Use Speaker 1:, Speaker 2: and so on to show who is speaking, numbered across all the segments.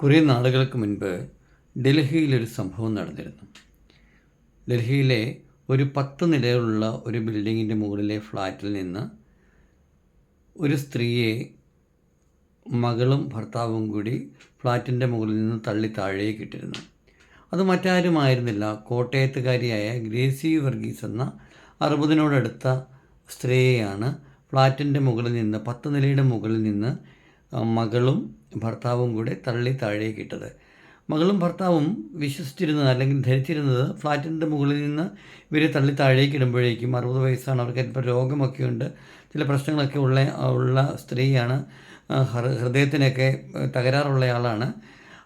Speaker 1: കുറേ നാളുകൾക്ക് മുൻപ് ഡൽഹിയിലൊരു സംഭവം നടന്നിരുന്നു. ഡൽഹിയിലെ ഒരു പത്ത് നിലയിലുള്ള ഒരു ബിൽഡിങ്ങിന്റെ മുകളിലെ ഫ്ലാറ്റിൽ നിന്ന് ഒരു സ്ത്രീയെ മകളും ഭർത്താവും കൂടി ഫ്ലാറ്റിന്റെ മുകളിൽ നിന്ന് തള്ളി താഴേക്ക് ഇട്ടിരുന്നു. അത് മറ്റാരുമായിരുന്നില്ല. കോട്ടയത്തുകാരിയായ ഗ്രേസി വർഗീസ് എന്ന അറുപതിനോടടുത്ത സ്ത്രീയെയാണ് ഫ്ലാറ്റിന്റെ മുകളിൽ നിന്ന് പത്ത് നിലയുടെ മുകളിൽ നിന്ന് മകളും ഭർത്താവും കൂടെ തള്ളി താഴേക്ക് ഇട്ടത്. മകളും ഭർത്താവും വിശ്വസിച്ചിരുന്നത് അല്ലെങ്കിൽ ധരിച്ചിരുന്നത് ഫ്ലാറ്റിന്റെ മുകളിൽ നിന്ന് ഇവരെ തള്ളി താഴേക്ക് ഇടുമ്പോഴേക്കും അറുപത് വയസ്സാണ്. അവർക്ക് അല്പം രോഗമൊക്കെ ഉണ്ട്. ചില പ്രശ്നങ്ങളൊക്കെ ഉള്ള ഉള്ള സ്ത്രീയാണ്. ഹൃദയത്തിനൊക്കെ തകരാറുള്ള ആളാണ്.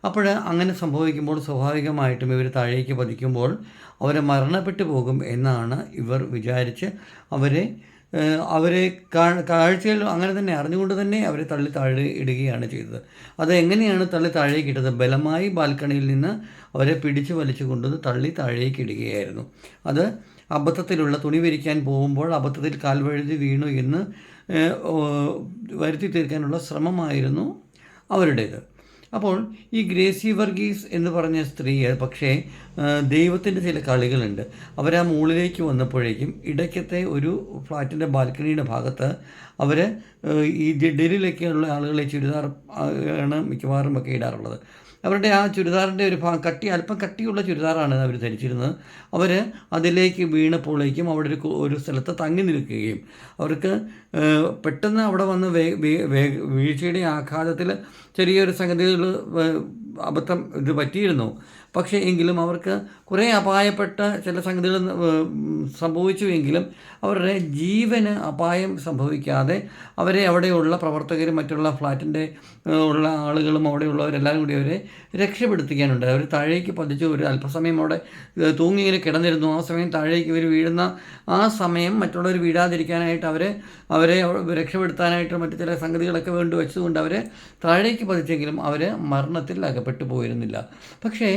Speaker 1: അപ്പോൾ അങ്ങനെ സംഭവിക്കുമ്പോൾ സ്വാഭാവികമായിട്ടും ഇവർ താഴേക്ക് പതിക്കുമ്പോൾ അവരെ മരണപ്പെട്ടു പോകും എന്നാണ് ഇവർ വിചാരിച്ച് അവരെ അവരെ കാഴ്ചയിൽ അങ്ങനെ തന്നെ അറിഞ്ഞുകൊണ്ട് തന്നെ അവരെ തള്ളി താഴെ ഇടുകയാണ് ചെയ്തത്. അത് എങ്ങനെയാണ് തള്ളി താഴേക്ക് ഇട്ടത്? ബലമായി ബാൽക്കണിയിൽ നിന്ന് അവരെ പിടിച്ചു വലിച്ചു കൊണ്ടുവന്ന് തള്ളി താഴേക്ക് ഇടുകയായിരുന്നു. അത് അബദ്ധത്തിലുള്ള തുണി വിരിക്കാൻ പോകുമ്പോൾ അബദ്ധത്തിൽ കാൽവഴുതി വീണു എന്ന് വരുത്തി തീർക്കാനുള്ള ശ്രമമായിരുന്നു അവരുടേത്. അപ്പോൾ ഈ ഗ്രേസി വർഗീസ് എന്ന് പറഞ്ഞ സ്ത്രീ പക്ഷേ ദൈവത്തിന്റെ ചില കളികളുണ്ട്. അവർ ആ മുകളിലേക്ക് വന്നപ്പോഴേക്കും ഇടയ്ക്കത്തെ ഒരു ഫ്ലാറ്റിന്റെ ബാൽക്കണിയുടെ ഭാഗത്ത് അവർ ഈ ഡൽഹിയിലൊക്കെയുള്ള ആളുകളെ ചുരിദാർ ആണ് മിക്കവാറും ഒക്കെ ഇടാറുള്ളത്. അവരുടെ ആ ചുരിദാറിന്റെ ഒരു ഭാഗം കട്ടി അല്പം കട്ടിയുള്ള ചുരിദാറാണ് അവർ ധരിച്ചിരുന്നത്. അവർ അതിലേക്ക് വീണപ്പോഴേക്കും അവിടെ ഒരു ഒരു സ്ഥലത്ത് തങ്ങി നിൽക്കുകയും അവർക്ക് പെട്ടെന്ന് അവിടെ വന്ന് വീഴ്ചയുടെ ആഘാതത്തിൽ ചെറിയൊരു സംഗതികൾ അബദ്ധം ഇത് പറ്റിയിരുന്നു. പക്ഷേ എങ്കിലും അവർക്ക് കുറേ അപായപ്പെട്ട ചില സംഗതികൾ സംഭവിച്ചു സംഭവിച്ചുവെങ്കിലും അവരുടെ ജീവന് അപായം സംഭവിക്കാതെ അവരെ അവിടെയുള്ള പ്രവർത്തകരും മറ്റുള്ള ഫ്ലാറ്റിന്റെ ഉള്ള ആളുകളും അവിടെയുള്ളവരെല്ലാവരും കൂടി അവരെ രക്ഷപ്പെടുത്തിക്കാനുണ്ട്. അവർ താഴേക്ക് പതിച്ചു ഒരു അല്പസമയം അവിടെ തൂങ്ങിങ്ങനെ കിടന്നിരുന്നു. ആ സമയം താഴേക്ക് ഇവർ വീഴുന്ന ആ സമയം മറ്റുള്ളവർ വീഴാതിരിക്കാനായിട്ട് അവരെ അവരെ രക്ഷപ്പെടുത്താനായിട്ട് മറ്റു ചില സംഗതികളൊക്കെ വേണ്ടി വെച്ചതുകൊണ്ട് അവരെ താഴേക്ക് പതിച്ചെങ്കിലും അവർ മരണത്തിൽ അകപ്പെട്ടു. പോയിരുന്നില്ല. പക്ഷേ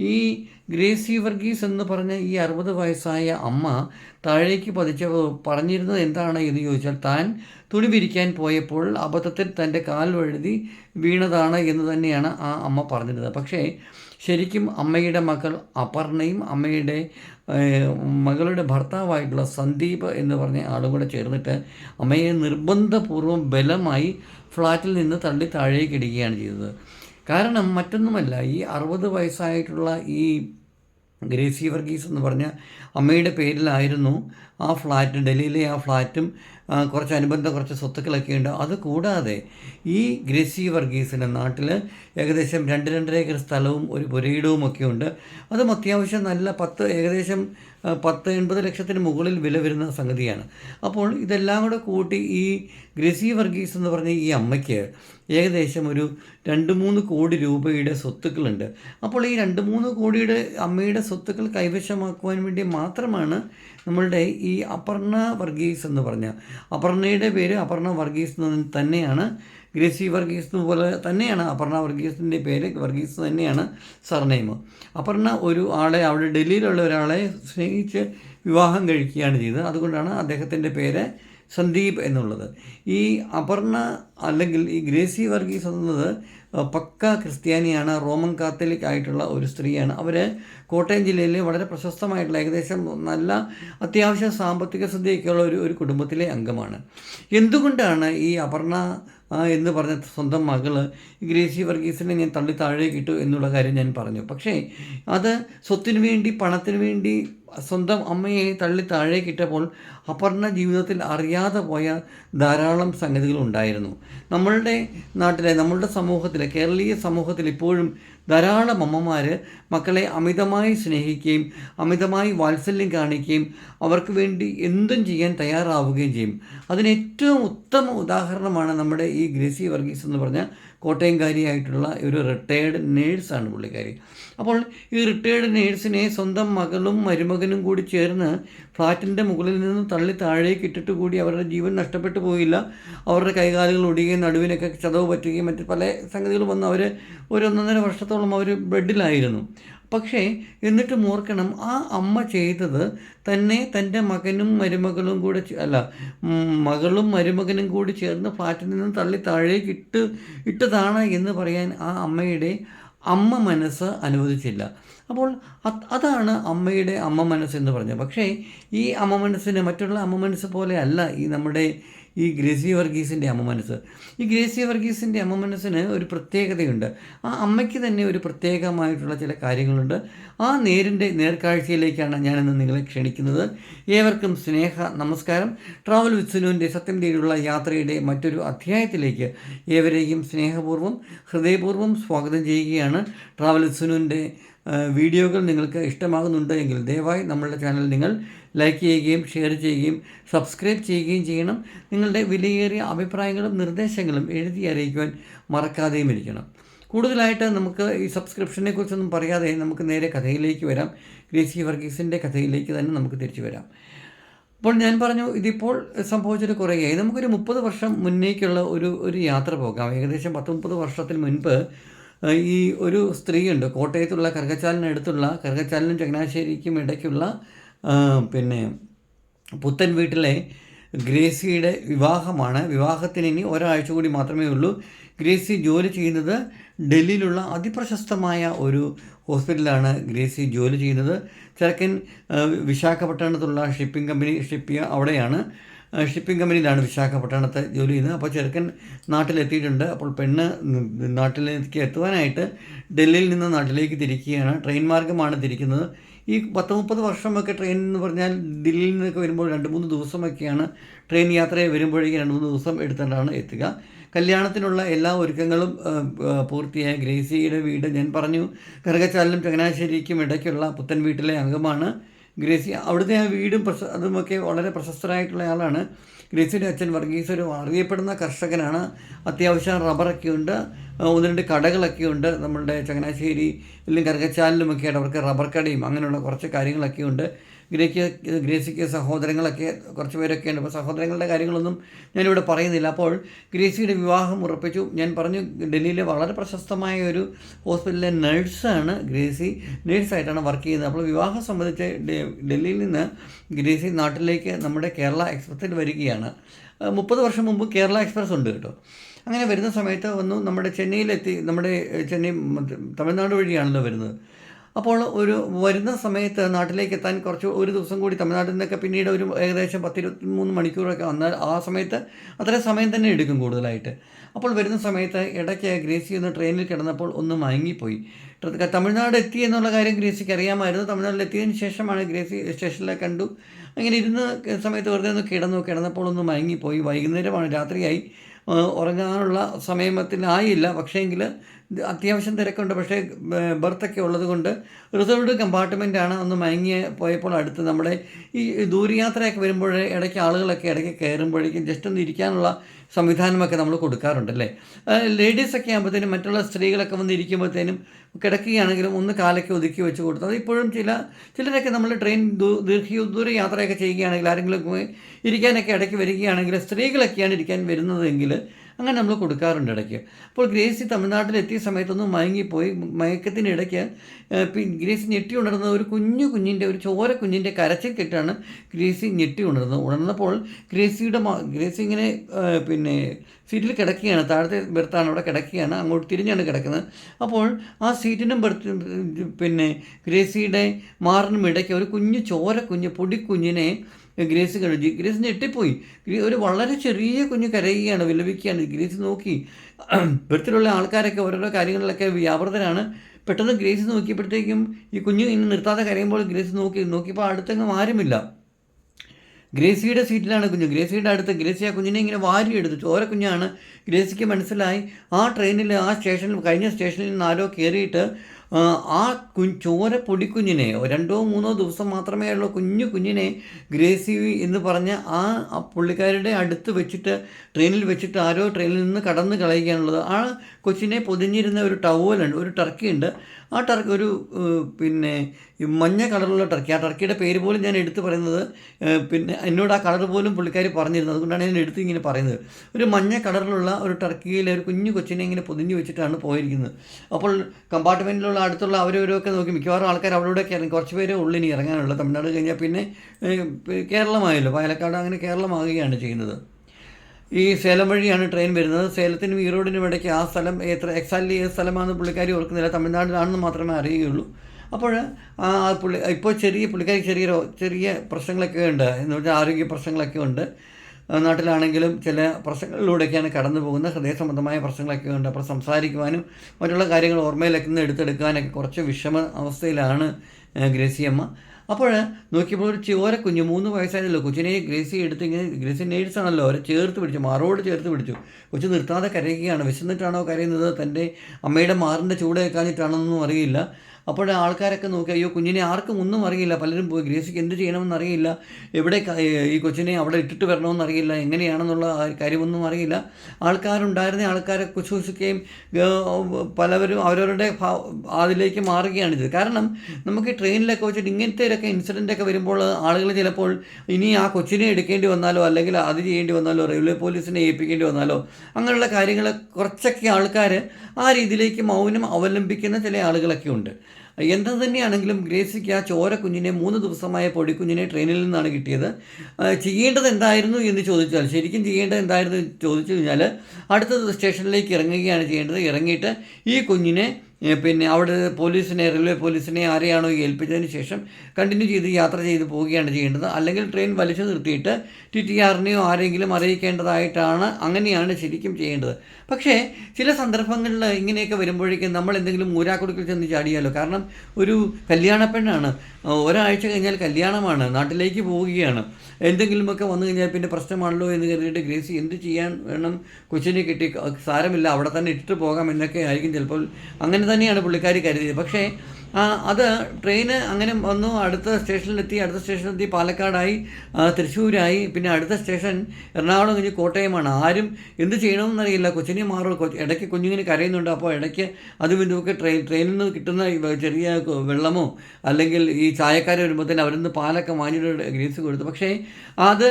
Speaker 1: ഈ ഗ്രേസി വർഗീസ് എന്ന് പറഞ്ഞ ഈ അറുപത് വയസ്സായ അമ്മ താഴേക്ക് പതിച്ച പറഞ്ഞിരുന്നത് എന്താണ് എന്ന് ചോദിച്ചാൽ താൻ തുണി പിരിക്കാൻ പോയപ്പോൾ അബദ്ധത്തിൽ തന്റെ കാൽ വഴുതി വീണതാണ് എന്ന് തന്നെയാണ് ആ അമ്മ പറഞ്ഞിരുന്നത്. പക്ഷേ ശരിക്കും അമ്മയുടെ മകൾ അപർണയും അമ്മയുടെ മകളുടെ ഭർത്താവായിട്ടുള്ള സന്ദീപ് എന്ന് പറഞ്ഞ ആളും കൂടെ ചേർന്നിട്ട് അമ്മയെ നിർബന്ധപൂർവം ബലമായി ഫ്ലാറ്റിൽ നിന്ന് തള്ളി താഴേക്കിടുകയാണ് ചെയ്തത്. കാരണം മറ്റൊന്നുമല്ല ഈ അറുപത് വയസ്സായിട്ടുള്ള ഈ ഗ്രേസി വർഗീസ് എന്ന് പറഞ്ഞ അമ്മയുടെ പേരിലായിരുന്നു ആ ഫ്ലാറ്റ് ഡൽഹിയിലെ ആ ഫ്ലാറ്റും കുറച്ച് അനുബന്ധ കുറച്ച് സ്വത്തുക്കളൊക്കെ ഉണ്ട്. അത് കൂടാതെ ഈ ഗ്രേസി വർഗീസിന്റെ നാട്ടിൽ ഏകദേശം രണ്ട് രണ്ടര ഏക്കർ സ്ഥലവും ഒരു പുരയിടവും ഒക്കെ ഉണ്ട്. അതും അത്യാവശ്യം നല്ല പത്ത് ഏകദേശം പത്ത് എൺപത് ലക്ഷത്തിന് മുകളിൽ വില വരുന്ന സംഗതിയാണ്. അപ്പോൾ ഇതെല്ലാം കൂടെ കൂട്ടി ഈ ഗ്രസി വർഗീസ് എന്ന് പറഞ്ഞ ഈ അമ്മയ്ക്ക് ഏകദേശം ഒരു രണ്ട് മൂന്ന് കോടി രൂപയുടെ സ്വത്തുക്കളുണ്ട്. അപ്പോൾ ഈ രണ്ട് മൂന്ന് കോടിയുടെ അമ്മയുടെ സ്വത്തുക്കൾ കൈവശമാക്കുവാൻ വേണ്ടി മാത്രമാണ് നമ്മളുടെ ഈ അപർണ വർഗീസ് എന്ന് പറഞ്ഞ അപർണയുടെ പേര് അപർണ വർഗീസ് എന്ന് തന്നെയാണ് ഗ്രേസി വർഗീസ് പോലെ തന്നെയാണ് അപർണ വർഗീസിന്റെ പേര്. വർഗീസ് തന്നെയാണ് സർനെയിം അപർണ ഒരു ആളെ അവിടെ ഡൽഹിയിലുള്ള ഒരാളെ സ്നേഹിച്ച് വിവാഹം കഴിക്കുകയാണ് ചെയ്തത്. അതുകൊണ്ടാണ് അദ്ദേഹത്തിന്റെ പേര് സന്ദീപ് എന്നുള്ളത്. ഈ അപർണ അല്ലെങ്കിൽ ഈ ഗ്രേസി വർഗീസ് എന്നത് പക്ക ക്രിസ്ത്യാനിയാണ് റോമൻ കാത്തലിക് ആയിട്ടുള്ള ഒരു സ്ത്രീയാണ്. അവർ കോട്ടയം ജില്ലയിലെ വളരെ പ്രശസ്തമായിട്ടുള്ള ഏകദേശം നല്ല അത്യാവശ്യം സാമ്പത്തിക സ്ഥിതിയൊക്കെയുള്ള ഒരു ഒരു കുടുംബത്തിലെ അംഗമാണ്. എന്തുകൊണ്ടാണ് ഈ അപർണ എന്ന് പറഞ്ഞ സ്വന്തം മകൾ ഗ്രേസി വർഗീസിനെ ഞാൻ തള്ളി താഴേക്ക് ഇട്ടു എന്നുള്ള കാര്യം ഞാൻ പറഞ്ഞു. പക്ഷേ അത് സ്വത്തിനു വേണ്ടി പണത്തിന് വേണ്ടി സ്വന്തം അമ്മയെ തള്ളി താഴേക്ക് ഇട്ടപ്പോൾ അപർണ ജീവിതത്തിൽ അറിയാതെ പോയ ധാരാളം സംഗതികൾ ഉണ്ടായിരുന്നു. നമ്മളുടെ നാട്ടിലെ നമ്മളുടെ സമൂഹത്തിലെ കേരളീയ സമൂഹത്തിൽ ഇപ്പോഴും ധാരാളം അമ്മമാർ മക്കളെ അമിതമായി സ്നേഹിക്കുകയും അമിതമായി വാത്സല്യം കാണിക്കുകയും അവർക്ക് വേണ്ടി എന്തും ചെയ്യാൻ തയ്യാറാവുകയും ചെയ്യും. അതിന് ഏറ്റവും ഉത്തമ ഉദാഹരണമാണ് നമ്മുടെ ഈ ഗ്രേസി വർഗീസ് എന്ന് പറഞ്ഞ കോട്ടയംകാരിയായിട്ടുള്ള ഒരു റിട്ടയേർഡ് നേഴ്സാണ് പുള്ളിക്കാരി. അപ്പോൾ ഈ റിട്ടയേർഡ് നേഴ്സിനെ സ്വന്തം മകളും മരുമകനും കൂടി ചേർന്ന് ഫ്ലാറ്റിന്റെ മുകളിൽ നിന്ന് തള്ളി താഴേക്ക് ഇട്ടിട്ട് കൂടി അവരുടെ ജീവൻ നഷ്ടപ്പെട്ടു പോയില്ല. അവരുടെ കൈകാലുകൾ ഒടിയുകയും നടുവിനൊക്കെ ചതവ് പറ്റുകയും മറ്റ് പല സംഗതികളും വന്ന് അവർ ഒരു ഒന്നൊന്നര വർഷത്തോളം അവർ ബെഡിലായിരുന്നു. പക്ഷേ എന്നിട്ടും ഓർക്കണം ആ അമ്മ ചെയ്തത് തന്നെ തന്റെ മകനും മരുമകളും കൂടെ അല്ല മകളും മരുമകനും കൂടി ചേർന്ന് ഫ്ലാറ്റിൽ നിന്ന് തള്ളി താഴേക്ക് ഇട്ട് ഇട്ടതാണ് എന്ന് പറയാൻ ആ അമ്മയുടെ അമ്മ മനസ്സ് അനുവദിച്ചില്ല. അപ്പോൾ അതാണ് അമ്മയുടെ അമ്മ മനസ്സ് എന്ന് പറഞ്ഞത്. പക്ഷേ ഈ അമ്മ മനസ്സിന് മറ്റുള്ള അമ്മ മനസ്സ് പോലെയല്ല ഈ നമ്മുടെ ഈ ഗ്രേസി വർഗീസിന്റെ അമ്മ മനസ്സ്. ഈ ഗ്രേസി വർഗീസിന്റെ അമ്മ മനസ്സിന് ഒരു പ്രത്യേകതയുണ്ട്. ആ അമ്മയ്ക്ക് തന്നെ ഒരു പ്രത്യേകമായിട്ടുള്ള ചില കാര്യങ്ങളുണ്ട്. ആ നേരിന്റെ നേർക്കാഴ്ചയിലേക്കാണ് ഞാനിന്ന് നിങ്ങളെ ക്ഷണിക്കുന്നത്. ഏവർക്കും സ്നേഹ നമസ്കാരം. ട്രാവൽ വിത്ത് സുനുവിന്റെ സത്യം തേടിയുള്ള യാത്രയുടെ മറ്റൊരു അധ്യായത്തിലേക്ക് ഏവരെയും സ്നേഹപൂർവം ഹൃദയപൂർവം സ്വാഗതം ചെയ്യുകയാണ്. ട്രാവൽ വിത്ത് സുനുവിന്റെ വീഡിയോകൾ നിങ്ങൾക്ക് ഇഷ്ടമാകുന്നുണ്ട് എങ്കിൽ ദയവായി നമ്മളുടെ ചാനൽ നിങ്ങൾ ലൈക്ക് ചെയ്യുകയും ഷെയർ ചെയ്യുകയും സബ്സ്ക്രൈബ് ചെയ്യുകയും ചെയ്യണം. നിങ്ങളുടെ വിലയേറിയ അഭിപ്രായങ്ങളും നിർദ്ദേശങ്ങളും എഴുതി അറിയിക്കുവാൻ മറക്കാതെയും ഇരിക്കണം. കൂടുതലായിട്ട് നമുക്ക് ഈ സബ്സ്ക്രിപ്ഷനെ കുറിച്ചൊന്നും പറയാതെ നമുക്ക് നേരെ കഥയിലേക്ക് വരാം. ഗ്രേസി വർഗീസിന്റെ കഥയിലേക്ക് തന്നെ നമുക്ക് തിരിച്ചു വരാം. അപ്പോൾ ഞാൻ പറഞ്ഞു ഇതിപ്പോൾ സംഭവിച്ചിട്ട് കുറേയായി. നമുക്കൊരു മുപ്പത് വർഷം മുന്നേക്കുള്ള ഒരു ഒരു യാത്ര പോകാം. ഏകദേശം പത്ത് മുപ്പത് വർഷത്തിന് മുൻപ് ഈ ഒരു സ്ത്രീയുണ്ട്. കോട്ടയത്തുള്ള കറുകച്ചാലിനടുത്തുള്ള കറുകച്ചാലിനും ചങ്ങനാശ്ശേരിക്കും ഇടയ്ക്കുള്ള പിന്നെ പുത്തൻ വീട്ടിലെ ഗ്രേസിയുടെ വിവാഹമാണ്. വിവാഹത്തിന് ഇനി ഒരാഴ്ച കൂടി മാത്രമേ ഉള്ളൂ. ഗ്രേസി ജോലി ചെയ്യുന്നത് ഡൽഹിയിലുള്ള അതിപ്രശസ്തമായ ഒരു ഹോസ്പിറ്റലാണ് ഗ്രേസി ജോലി ചെയ്യുന്നത്. ചെറുക്കൻ വിശാഖപട്ടണത്തുള്ള ഷിപ്പിംഗ് കമ്പനി ഷിപ്പ് അവിടെയാണ്. ഷിപ്പിംഗ് കമ്പനിയിലാണ് വിശാഖപട്ടണത്തെ ജോലി ചെയ്യുന്നത്. അപ്പോൾ ചെറുക്കൻ നാട്ടിലെത്തിയിട്ടുണ്ട്. അപ്പോൾ പെണ്ണ് നാട്ടിലേക്ക് എത്തുവാനായിട്ട് ഡൽഹിയിൽ നിന്ന് നാട്ടിലേക്ക് തിരിക്കുകയാണ്. ട്രെയിൻ മാർഗമാണ് തിരിക്കുന്നത്. ഈ പത്ത് മുപ്പത് വർഷമൊക്കെ ട്രെയിൻ എന്ന് പറഞ്ഞാൽ ദില്ലിയിൽ നിന്നൊക്കെ വരുമ്പോൾ രണ്ട് മൂന്ന് ദിവസമൊക്കെയാണ് ട്രെയിൻ യാത്ര വരുമ്പോഴേക്കും രണ്ട് മൂന്ന് ദിവസം എടുത്തിട്ടാണ് എത്തുക. കല്യാണത്തിനുള്ള എല്ലാ ഒരുക്കങ്ങളും പൂർത്തിയായ ഗ്രേസിയുടെ വീട് ഞാൻ പറഞ്ഞു. കറുകച്ചാലിനും ചങ്ങനാശ്ശേരിക്കും ഇടയ്ക്കുള്ള പുത്തൻ വീട്ടിലെ അംഗമാണ് ഗ്രേസി. അവിടുത്തെ ആ വീടും പ്രശ അതുമൊക്കെ വളരെ പ്രശസ്തരായിട്ടുള്ള ആളാണ്. ഗ്രേസിയുടെ അച്ഛൻ വർഗീസ് ഒരു അറിയപ്പെടുന്ന കർഷകനാണ്. അത്യാവശ്യം റബ്ബറൊക്കെ ഉണ്ട് ഒന്ന് രണ്ട് കടകളൊക്കെ ഉണ്ട് നമ്മളുടെ ചങ്ങനാശ്ശേരി അല്ലെങ്കിൽ കറുകച്ചാലിലുമൊക്കെ അവർക്ക് റബ്ബർ കടയും. അങ്ങനെയുള്ള കുറച്ച് കാര്യങ്ങളൊക്കെ ഉണ്ട് ഗ്രേക്ക് ഗ്രേസിക്ക് സഹോദരങ്ങളൊക്കെ കുറച്ച് പേരൊക്കെ ഉണ്ട്. അപ്പോൾ സഹോദരങ്ങളുടെ കാര്യങ്ങളൊന്നും ഞാനിവിടെ പറയുന്നില്ല. അപ്പോൾ ഗ്രേസിയുടെ വിവാഹം ഉറപ്പിച്ചു. ഞാൻ പറഞ്ഞു ഡൽഹിയിലെ വളരെ പ്രശസ്തമായ ഒരു ഹോസ്പിറ്റലിലെ നഴ്സാണ് ഗ്രേസി. നേഴ്സായിട്ടാണ് വർക്ക് ചെയ്യുന്നത്. അപ്പോൾ വിവാഹം സംബന്ധിച്ച് ഡൽഹിയിൽ നിന്ന് ഗ്രേസി നാട്ടിലേക്ക് നമ്മുടെ കേരള എക്സ്പ്രസിൽ വരികയാണ്. മുപ്പത് വർഷം മുമ്പ് കേരള എക്സ്പ്രസ് ഉണ്ട് കേട്ടോ. അങ്ങനെ വരുന്ന സമയത്ത് വന്നു. നമ്മുടെ ചെന്നൈയിലെത്തി നമ്മുടെ ചെന്നൈ തമിഴ്നാട് വഴിയാണല്ലോ വരുന്നത്. അപ്പോൾ ഒരു വരുന്ന സമയത്ത് നാട്ടിലേക്ക് എത്താൻ കുറച്ച് ഒരു ദിവസം കൂടി തമിഴ്നാട്ടിൽ നിന്നൊക്കെ പിന്നീട് ഒരു ഏകദേശം പത്തിരുപത്തി മൂന്ന് മണിക്കൂറൊക്കെ വന്നാൽ ആ സമയത്ത് അത്രയും സമയം തന്നെ എടുക്കും കൂടുതലായിട്ട്. അപ്പോൾ വരുന്ന സമയത്ത് ഇടയ്ക്ക് ഗ്രേസി ഒന്ന് ട്രെയിനിൽ കിടന്നപ്പോൾ ഒന്ന് മയങ്ങിപ്പോയി. തമിഴ്നാട് എത്തി എന്നുള്ള കാര്യം ഗ്രേസിക്ക് അറിയാമായിരുന്നു. തമിഴ്നാട്ടിൽ എത്തിയതിന് ശേഷമാണ് ഗ്രേസി സ്റ്റേഷനിലെ കണ്ടു. അങ്ങനെ ഇരുന്ന സമയത്ത് വെറുതെ ഒന്ന് കിടന്നു. കിടന്നപ്പോൾ ഒന്ന് മയങ്ങിപ്പോയി. വൈകുന്നേരമാണ് രാത്രിയായി. ഉറങ്ങാനുള്ള സമയത്തിലായില്ല പക്ഷേങ്കിൽ അത്യാവശ്യം തിരക്കുണ്ട്. പക്ഷേ ബർത്തൊക്കെ ഉള്ളത് കൊണ്ട് റിസർവ്ഡ് കമ്പാർട്ട്മെന്റാണ് ഒന്ന് മയങ്ങി പോയപ്പോൾ അടുത്ത് നമ്മുടെ ഈ ദൂരയാത്രയൊക്കെ വരുമ്പോൾ ഇടയ്ക്ക് ആളുകളൊക്കെ ഇടയ്ക്ക് കയറുമ്പോഴേക്കും ജസ്റ്റ് ഒന്ന് ഇരിക്കാനുള്ള സംവിധാനമൊക്കെ നമ്മൾ കൊടുക്കാറുണ്ടല്ലേ? ലേഡീസൊക്കെ ആകുമ്പോഴത്തേനും മറ്റുള്ള സ്ത്രീകളൊക്കെ വന്ന് ഇരിക്കുമ്പോഴത്തേനും കിടക്കുകയാണെങ്കിലും ഒന്ന് കാലൊക്കെ ഒതുക്കി വെച്ച് കൊടുത്തു അത് ഇപ്പോഴും ചില ചിലരൊക്കെ നമ്മൾ ട്രെയിൻ ദീർഘദൂര യാത്രയൊക്കെ ചെയ്യുകയാണെങ്കിൽ ആരെങ്കിലും ഇരിക്കാനൊക്കെ ഇടയ്ക്ക് വരികയാണെങ്കിൽ സ്ത്രീകളൊക്കെയാണ് ഇരിക്കാൻ വരുന്നതെങ്കിൽ അങ്ങനെ നമ്മൾ കൊടുക്കാറുണ്ട് ഇടയ്ക്ക്. അപ്പോൾ ഗ്രേസി തമിഴ്നാട്ടിൽ സമയത്തൊന്നും മയങ്ങിപ്പോയി. മയക്കത്തിനിടയ്ക്ക് ഗ്രേസി ഞെട്ടി ഉണർന്ന ഒരു കുഞ്ഞു കുഞ്ഞിന്റെ ഒരു ചോര കുഞ്ഞിന്റെ കരച്ചിൽ കെട്ടാണ് ഗ്രേസി ഞെട്ടി ഉണർന്നത്. ഉണർന്നപ്പോൾ ഗ്രേസിയുടെ ഗ്രേസി ഇങ്ങനെ പിന്നെ സീറ്റിൽ കിടക്കുകയാണ്. താഴത്തെ ബെർത്താണ് അവിടെ കിടക്കുകയാണ്. അങ്ങോട്ട് തിരിഞ്ഞാണ് കിടക്കുന്നത്. അപ്പോൾ ആ സീറ്റിനും ബെർത്ത് പിന്നെ ഗ്രേസിയുടെ മാറിനും ഇടയ്ക്ക് ഒരു കുഞ്ഞു ചോര കുഞ്ഞ് പൊടിക്കുഞ്ഞിനെ ഗ്രേസ് കഴിഞ്ഞു. ഗ്രേസ് ഞെട്ടിപ്പോയി. ഒരു വളരെ ചെറിയ കുഞ്ഞ് കരയുകയാണ് വിലപിക്കുകയാണ്. ഗ്രേസ് നോക്കി. ബെർത്തിലുള്ള ആൾക്കാരൊക്കെ ഓരോരോ കാര്യങ്ങളിലൊക്കെ വ്യാപൃതരാണ്. പെട്ടെന്ന് ഗ്രേസ് നോക്കിയപ്പോഴത്തേക്കും ഈ കുഞ്ഞു ഇന്ന് നിർത്താതെ കരയുമ്പോൾ ഗ്രേസ് നോക്കി നോക്കിയപ്പോൾ അടുത്തെങ്ങും ആരുമില്ല. ഗ്രേസിയുടെ സീറ്റിലാണ് കുഞ്ഞ്. ഗ്രേസിയുടെ അടുത്ത് ഗ്രേസി ആ കുഞ്ഞിനെ ഇങ്ങനെ വാരിയെടുത്തു. ചോര കുഞ്ഞാണ് ഗ്രേസിക്ക് മനസ്സിലായി. ആ ട്രെയിനിൽ ആ സ്റ്റേഷനിൽ കഴിഞ്ഞ സ്റ്റേഷനിൽ നിന്ന് ആരോ കയറിയിട്ട് ആ, കു ചോര പൊടിക്കുഞ്ഞിനെ രണ്ടോ മൂന്നോ ദിവസം മാത്രമേ ഉള്ളൂ കുഞ്ഞു കുഞ്ഞിനെ ഗ്രേസി എന്ന് പറഞ്ഞ ആ പുള്ളിക്കാരുടെ അടുത്ത് വെച്ചിട്ട് ട്രെയിനിൽ വെച്ചിട്ട് ആരോ ട്രെയിനിൽ നിന്ന് കടന്ന് കളയുകയാണുള്ളത്. ആ കൊച്ചിനെ പൊതിഞ്ഞിരുന്ന ഒരു ടവലുണ്ട് ഒരു ടർക്കി ഉണ്ട് ആ ടർക്കി ഒരു പിന്നെ മഞ്ഞ കളറുള്ള ടർക്കി. ആ ടർക്കിയുടെ പേര് പോലും ഞാൻ എടുത്ത് പറയുന്നത് പിന്നെ എന്നോട് ആ കളർ പോലും പുള്ളിക്കാർ പറഞ്ഞിരുന്നത്. അതുകൊണ്ടാണ് ഞാൻ എടുത്ത് ഇങ്ങനെ പറയുന്നത്. ഒരു മഞ്ഞ കളറിലുള്ള ഒരു ടർക്കിയിലെ ഒരു കുഞ്ഞു കൊച്ചിനെ ഇങ്ങനെ പൊതിഞ്ഞ് വെച്ചിട്ടാണ് പോയിരിക്കുന്നത്. അപ്പോൾ കമ്പാർട്ട്മെന്റിലുള്ള അടുത്തുള്ള അവരവരൊക്കെ നോക്കി മിക്കവാറും ആൾക്കാർ അവരോടൊക്കെ ഇറങ്ങി കുറച്ച് പേരെ ഉള്ളിനി ഇറങ്ങാനുള്ളത്. തമിഴ്നാട് കഴിഞ്ഞാൽ പിന്നെ കേരളമായല്ലോ. പാലക്കാട് അങ്ങനെ കേരളമാകുകയാണ് ചെയ്യുന്നത്. ഈ സേലം വഴിയാണ് ട്രെയിൻ വരുന്നത്. സേലത്തിനും ഈറോഡിനും ഇടയ്ക്ക് ആ സ്ഥലം എത്ര എക്സാക്ട്ലി ഏത് സ്ഥലമാണെന്ന് പുള്ളിക്കാരി ഓർക്കുന്നില്ല. തമിഴ്നാട്ടിലാണെന്ന് മാത്രമേ അറിയുകയുള്ളൂ. അപ്പോൾ ആ പുള്ളി ഇപ്പോൾ ചെറിയ പുള്ളിക്കാരി ചെറിയ ചെറിയ പ്രശ്നങ്ങളൊക്കെ ഉണ്ട്. എന്ന് പറഞ്ഞാൽ ആരോഗ്യ പ്രശ്നങ്ങളൊക്കെ ഉണ്ട്. നാട്ടിലാണെങ്കിലും ചില പ്രശ്നങ്ങളിലൂടെയൊക്കെയാണ് കടന്നു പോകുന്നത്. ഹൃദയ സംബന്ധമായ പ്രശ്നങ്ങളൊക്കെ ഉണ്ട്. അപ്പോൾ സംസാരിക്കുവാനും മറ്റുള്ള കാര്യങ്ങൾ ഓർമ്മയിലൊക്കെ നിന്ന് എടുത്തെടുക്കാനൊക്കെ കുറച്ച് വിഷമ അവസ്ഥയിലാണ് ഗ്രേസിയമ്മ. അപ്പോൾ നോക്കിയപ്പോൾ ഒരു ചോര കുഞ്ഞ് മൂന്ന് വയസ്സായതല്ലോ? കൊച്ചിനെ ഗ്രേസി എടുത്ത് ഇങ്ങനെ ഗ്രേസി നേഴ്സാണല്ലോ. അവരെ ചേർത്ത് പിടിച്ചു മാറോട് ചേർത്ത് പിടിച്ചു. കൊച്ചു നിർത്താതെ കരയുകയാണ്. വിശന്നിട്ടാണോ കരയുന്നത്? തന്റെ അമ്മയുടെ മാറിന്റെ ചൂട് എന്നൊന്നും അറിയില്ല. അപ്പോൾ ആൾക്കാരൊക്കെ നോക്കി അയ്യോ കുഞ്ഞിനെ ആർക്കും ഒന്നും അറിയില്ല. പലരും പോയി ഗ്രേസിക്ക് എന്ത് ചെയ്യണമെന്ന് അറിയില്ല. എവിടെ ഈ കൊച്ചിനെ അവിടെ ഇട്ടിട്ട് വരണമെന്ന് അറിയില്ല. എങ്ങനെയാണെന്നുള്ള കാര്യമൊന്നും അറിയില്ല. ആൾക്കാരുണ്ടായിരുന്ന ആൾക്കാരെ കുശുശിക്കുകയും പലവരും അവരവരുടെ അതിലേക്ക് മാറുകയാണിത്. കാരണം നമുക്ക് ട്രെയിനിലൊക്കെ വെച്ചിട്ട് ഇങ്ങനത്തെ ഒക്കെ വരുമ്പോൾ ആളുകൾ ചിലപ്പോൾ ഇനി ആ കൊച്ചിനെ എടുക്കേണ്ടി വന്നാലോ അല്ലെങ്കിൽ അത് ചെയ്യേണ്ടി വന്നാലോ റെയിൽവേ പോലീസിനെ ഏൽപ്പിക്കേണ്ടി വന്നാലോ അങ്ങനെയുള്ള കാര്യങ്ങൾ കുറച്ചൊക്കെ ആൾക്കാർ ആ രീതിയിലേക്ക് മൗനം അവലംബിക്കുന്ന ചില ആളുകളൊക്കെ ഉണ്ട് എന്ത് തന്നെയാണെങ്കിലും ഗ്രേസിക്ക് ആ ചോര കുഞ്ഞിനെ മൂന്ന് ദിവസമായ പൊടിക്കുഞ്ഞിനെ ട്രെയിനിൽ നിന്നാണ് കിട്ടിയത്. ചെയ്യേണ്ടത് എന്തായിരുന്നു എന്ന് ചോദിച്ചാൽ ശരിക്കും ചെയ്യേണ്ടത് എന്തായിരുന്നു ചോദിച്ചു കഴിഞ്ഞാൽ അടുത്ത സ്റ്റേഷനിലേക്ക് ഇറങ്ങുകയാണ് ചെയ്യേണ്ടത്. ഇറങ്ങിയിട്ട് ഈ കുഞ്ഞിനെ പിന്നെ അവിടെ പോലീസിനെ റെയിൽവേ പോലീസിനെ ആരെയാണോ ഏൽപ്പിച്ചതിന് ശേഷം കണ്ടിന്യൂ ചെയ്ത് യാത്ര ചെയ്ത് പോവുകയാണ് ചെയ്യേണ്ടത്. അല്ലെങ്കിൽ ട്രെയിൻ വലിച്ചു നിർത്തിയിട്ട് ടി ടി ആറിനെയോ ആരെങ്കിലും അറിയിക്കേണ്ടതായിട്ടാണ് അങ്ങനെയാണ് ശരിക്കും ചെയ്യേണ്ടത്. പക്ഷേ ചില സന്ദർഭങ്ങളിൽ ഇങ്ങനെയൊക്കെ വരുമ്പോഴേക്കും നമ്മൾ എന്തെങ്കിലും ഊരാക്കുടുക്കിൽ ചെന്ന് ചാടിയാലോ? കാരണം ഒരു കല്യാണ പെണ്ണാണ്. ഒരാഴ്ച കഴിഞ്ഞാൽ കല്യാണമാണ്. നാട്ടിലേക്ക് പോവുകയാണ്. എന്തെങ്കിലുമൊക്കെ വന്നു കഴിഞ്ഞാൽ പിന്നെ പ്രശ്നമാണല്ലോ എന്ന് കരുതിയിട്ട് ഗ്രേസി എന്ത് ചെയ്യാൻ വേണം? കൊച്ചിനെ കിട്ടി സാരമില്ല അവിടെ തന്നെ ഇട്ടിട്ട് പോകാം എന്നൊക്കെ ആയിരിക്കും ചിലപ്പോൾ അങ്ങനെ തന്നെയാണ് പുള്ളിക്കാരി കരുതിയത്. പക്ഷേ അത് ട്രെയിന് അങ്ങനെ വന്നു അടുത്ത സ്റ്റേഷനിലെത്തി അടുത്ത സ്റ്റേഷനിലെത്തി പാലക്കാടായി തൃശ്ശൂരായി പിന്നെ അടുത്ത സ്റ്റേഷൻ എറണാകുളം കഴിഞ്ഞ് കോട്ടയമാണ്. ആരും എന്ത് ചെയ്യണമെന്നറിയില്ല. കൊച്ചിനെ മാറും. ഇടയ്ക്ക് കുഞ്ഞിങ്ങനെ കരയുന്നുണ്ട്. അപ്പോൾ ഇടയ്ക്ക് അതും ഇതുമൊക്കെ ട്രെയിൻ ട്രെയിനിൽ നിന്ന് കിട്ടുന്ന ചെറിയ വെള്ളമോ അല്ലെങ്കിൽ ഈ ചായക്കാർ വരുമ്പോഴത്തേന് അവരിൽ നിന്ന് പാലൊക്കെ വാങ്ങിയിട്ട് ഗ്രേസ് കൊടുത്തു. പക്ഷേ അത്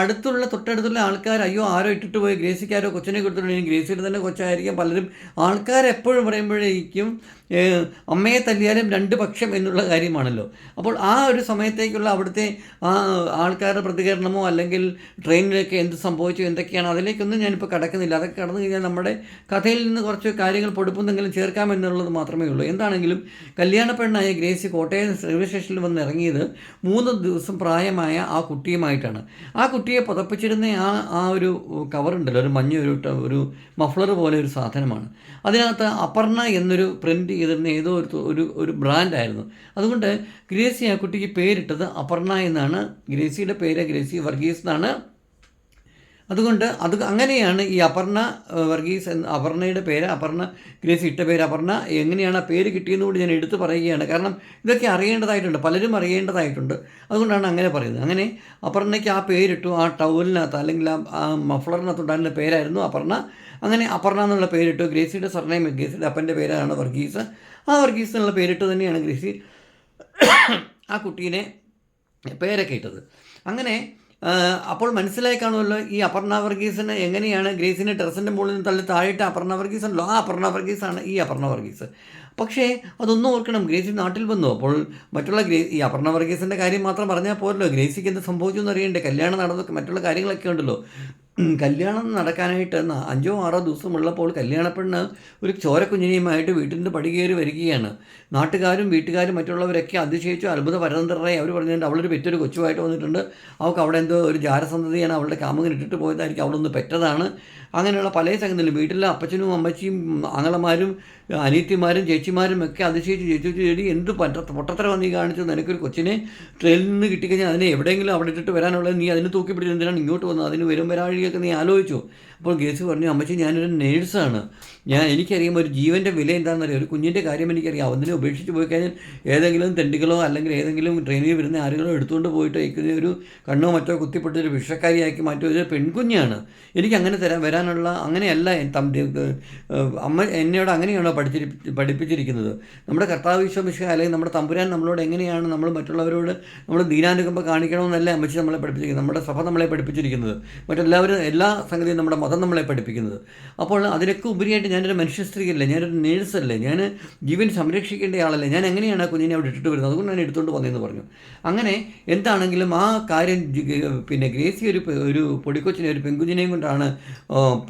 Speaker 1: അടുത്തുള്ള തൊട്ടടുത്തുള്ള ആൾക്കാർ അയ്യോ ആരോ ഇട്ടിട്ട് പോയി. ഗ്രേസിക്കാരോ കൊച്ചിനെ കൊടുത്തിട്ടുണ്ടെങ്കിൽ ഗ്രേസിയുടെ തന്നെ കൊച്ചായിരിക്കും. പലരും ആൾക്കാരെപ്പോഴും പറയുമ്പോഴേക്കും അമ്മയെ തല്ലിയാലും രണ്ട് പക്ഷം എന്നുള്ള കാര്യമാണല്ലോ. അപ്പോൾ ആ ഒരു സമയത്തേക്കുള്ള അവിടുത്തെ ആ ആൾക്കാരുടെ പ്രതികരണമോ അല്ലെങ്കിൽ ട്രെയിനിലൊക്കെ എന്ത് സംഭവിച്ചു എന്തൊക്കെയാണ് അതിലേക്കൊന്നും ഞാനിപ്പോൾ കടക്കുന്നില്ല. അതൊക്കെ കടന്നു കഴിഞ്ഞാൽ നമ്മുടെ കഥയിൽ നിന്ന് കുറച്ച് കാര്യങ്ങൾ പൊടുപ്പുന്നെങ്കിലും ചേർക്കാമെന്നുള്ളത് മാത്രമേ ഉള്ളൂ. എന്താണെങ്കിലും കല്യാണ പെണ്ണായ ഗ്രേസി കോട്ടയം റെയിൽവേ സ്റ്റേഷനിൽ വന്ന് ഇറങ്ങിയത് മൂന്ന് ദിവസം പ്രായമായ ആ കുട്ടിയുമായിട്ടാണ്. ആ കുട്ടിയെ പുതപ്പിച്ചിരുന്ന ആ ആ ഒരു കവറുണ്ടല്ലോ ഒരു മഞ്ഞ ഒരു ഒരു മഫ്ലർ പോലെ ഒരു സാധനമാണ്. അതിനകത്ത് അപർണ എന്നൊരു പ്രിന്റ് ചെയ്തിരുന്ന ഏതോ ഒരു ഒരു ഒരു ബ്രാൻഡായിരുന്നു. അതുകൊണ്ട് ഗ്രേസി ആ കുട്ടിക്ക് പേരിട്ടത് അപർണ എന്നാണ്. ഗ്രേസിയുടെ പേര് ഗ്രേസി വർഗീസ് എന്നാണ്. അതുകൊണ്ട് അത് അങ്ങനെയാണ് ഈ അപർണ വർഗീസ് എന്ന അപർണയുടെ പേര് അപർണ ഗ്രേസി ഇട്ട പേര് അപർണ എങ്ങനെയാണ് ആ പേര് കിട്ടിയെന്ന് കൂടി ഞാൻ എടുത്തു പറയുകയാണ്. കാരണം ഇതൊക്കെ അറിയേണ്ടതായിട്ടുണ്ട് പലരും അറിയേണ്ടതായിട്ടുണ്ട്. അതുകൊണ്ടാണ് അങ്ങനെ പറയുന്നത്. അങ്ങനെ അപർണയ്ക്ക് ആ പേരിട്ടു ആ ടൗലിനകത്ത് അല്ലെങ്കിൽ ആ മഫ്ളറിനകത്തുണ്ടായിരുന്ന പേരായിരുന്നു അപർണ. അങ്ങനെ അപർണ എന്നുള്ള പേരിട്ടു ഗ്രേസിയുടെ സർനെയിം ഗ്രേസിയുടെ അപ്പന്റെ പേരാണ് വർഗീസ്. ആ വർഗീസ് എന്നുള്ള പേരിട്ട് തന്നെയാണ് ഗ്രേസി ആ കുട്ടീനെ പേരൊക്കെ ഇട്ടത്. അങ്ങനെ അപ്പോൾ മനസ്സിലായി കാണുമല്ലോ ഈ അപർണ വർഗീസിന് എങ്ങനെയാണ് ഗ്രേസിനെ ടെറസിന്റെ മുകളിൽ നിന്ന് തള്ളി താഴെയിട്ട് അപർണ വർഗീസ് ഉണ്ടല്ലോ ആ അപർണ വർഗീസാണ് ഈ അപർണ വർഗീസ്. പക്ഷേ അതൊന്നും ഓർക്കണം. ഗ്രേസി നാട്ടിൽ വന്നു. അപ്പോൾ മറ്റുള്ള ഗ്രേ ഈ അപർണ വർഗീസിന്റെ കാര്യം മാത്രം പറഞ്ഞാൽ പോരല്ലോ. ഗ്രേസിക്ക് എന്ത് സംഭവിച്ചു എന്ന് അറിയണ്ടേ കല്യാണം നടന്നൊക്കെ മറ്റുള്ള കാര്യങ്ങളൊക്കെ ഉണ്ടല്ലോ. കല്യാണം നടക്കാനായിട്ട് അഞ്ചോ ആറോ ദിവസമുള്ളപ്പോൾ കല്യാണപ്പെണ്ണ് ഒരു ചോരക്കുഞ്ഞിനെയുമായിട്ട് വീട്ടിന്റെ പടി കയറി വരികയാണ്. നാട്ടുകാരും വീട്ടുകാരും മറ്റുള്ളവരൊക്കെ അതിശയിച്ചു അത്ഭുത പരതന്ത്രരായി അവർ പറഞ്ഞിട്ടുണ്ട് അവളൊരു പെറ്റൊരു കൊച്ചുമായിട്ട് വന്നിട്ടുണ്ട്. അവൾക്ക് അവിടെ എന്തോ ഒരു ജാരസന്ധതയാണ് അവളുടെ കാമുകൻ ഇട്ടിട്ട് പോയതായിരിക്കും അവളൊന്ന് പെറ്റതാണ്. അങ്ങനെയുള്ള പല സംഗതികളും വീട്ടിലെ അപ്പച്ചനും അമ്മച്ചിയും ആങ്ങളമാരും അനിയത്തിമാരും ചേച്ചിമാരും ഒക്കെ അതിശയിച്ച് ചേച്ചി ചേച്ചി എന്ത് പറ്റ പൊട്ടത്തരം നീ കാണിച്ചു നിനക്കൊരു കൊച്ചിനെ ട്രെയിനിൽ നിന്ന് കിട്ടിക്കഴിഞ്ഞാൽ അതിനെ എവിടെയെങ്കിലും അവിടെ ഇട്ടിട്ട് വരാനുള്ളത് നീ അതിന് തൂക്കി പിടിച്ച് എന്തിനാണ് ഇങ്ങോട്ട് വന്നത്? അതിന് വരും വരാഴിയൊക്കെ നീ ആലോചിച്ചു? അപ്പോൾ ഗ്രേസി പറഞ്ഞു അമ്മച്ചി ഞാനൊരു നേഴ്സാണ്. ഞാൻ എനിക്കറിയാം ഒരു ജീവന്റെ വില എന്താണെന്ന് അറിയാം ഒരു കുഞ്ഞിന്റെ കാര്യം എനിക്കറിയാം. അവനെ ഉപേക്ഷിച്ച് പോയി കഴിഞ്ഞാൽ ഏതെങ്കിലും തെണ്ടുകളോ അല്ലെങ്കിൽ ഏതെങ്കിലും ട്രെയിനിൽ വരുന്ന ആരുകളോ എടുത്തുകൊണ്ട് പോയിട്ട് അയക്കുന്ന ഒരു കണ്ണോ മറ്റോ കുത്തിപ്പെട്ട ഒരു വിഷക്കാരിയാക്കി മാറ്റിയ ഒരു പെൺകുഞ്ഞാണ്. എനിക്ക് അങ്ങനെ തരാൻ വരാനുള്ള അങ്ങനെയല്ല അമ്മ എന്നോട് അങ്ങനെയാണോ പഠിച്ചിരി പഠിപ്പിച്ചിരിക്കുന്നത്? നമ്മുടെ കർത്താവ് വിശ്വമിഷ അല്ലെങ്കിൽ നമ്മുടെ തമ്പുരാൻ നമ്മളോട് എങ്ങനെയാണ് നമ്മൾ മറ്റുള്ളവരോട് നമ്മൾ ദീനാനുകമ്പ കാണിക്കണമെന്നല്ല അമ്മച്ചി നമ്മളെ പഠിപ്പിച്ചിരിക്കുന്നത്? നമ്മുടെ സഭ നമ്മളെ പഠിപ്പിച്ചിരിക്കുന്നത്. മറ്റെല്ലാവരും എല്ലാ സംഗതിയും നമ്മുടെ മതം നമ്മളെ പഠിപ്പിക്കുന്നത്. അപ്പോൾ അതിനൊക്കെ ഉപരിയായിട്ട് ഞാനൊരു മനുഷ്യ സ്ത്രീയല്ലേ ഞാനൊരു നേഴ്സല്ലേ ഞാൻ ജീവൻ സംരക്ഷിക്കേണ്ട ആളല്ലേ ഞാൻ എങ്ങനെയാണ് ആ കുഞ്ഞിനെ അവിടെ ഇട്ടിട്ട് വരുന്നത്? അതുകൊണ്ട് ഞാൻ എടുത്തുകൊണ്ട് വന്നതെന്ന് പറഞ്ഞു. അങ്ങനെ എന്താണെങ്കിലും ആ കാര്യം പിന്നെ ഗ്രേസി ഒരു ഒരു പൊടിക്കൊച്ചിനെ ഒരു പെൺകുഞ്ഞിനെയും കൊണ്ടാണ്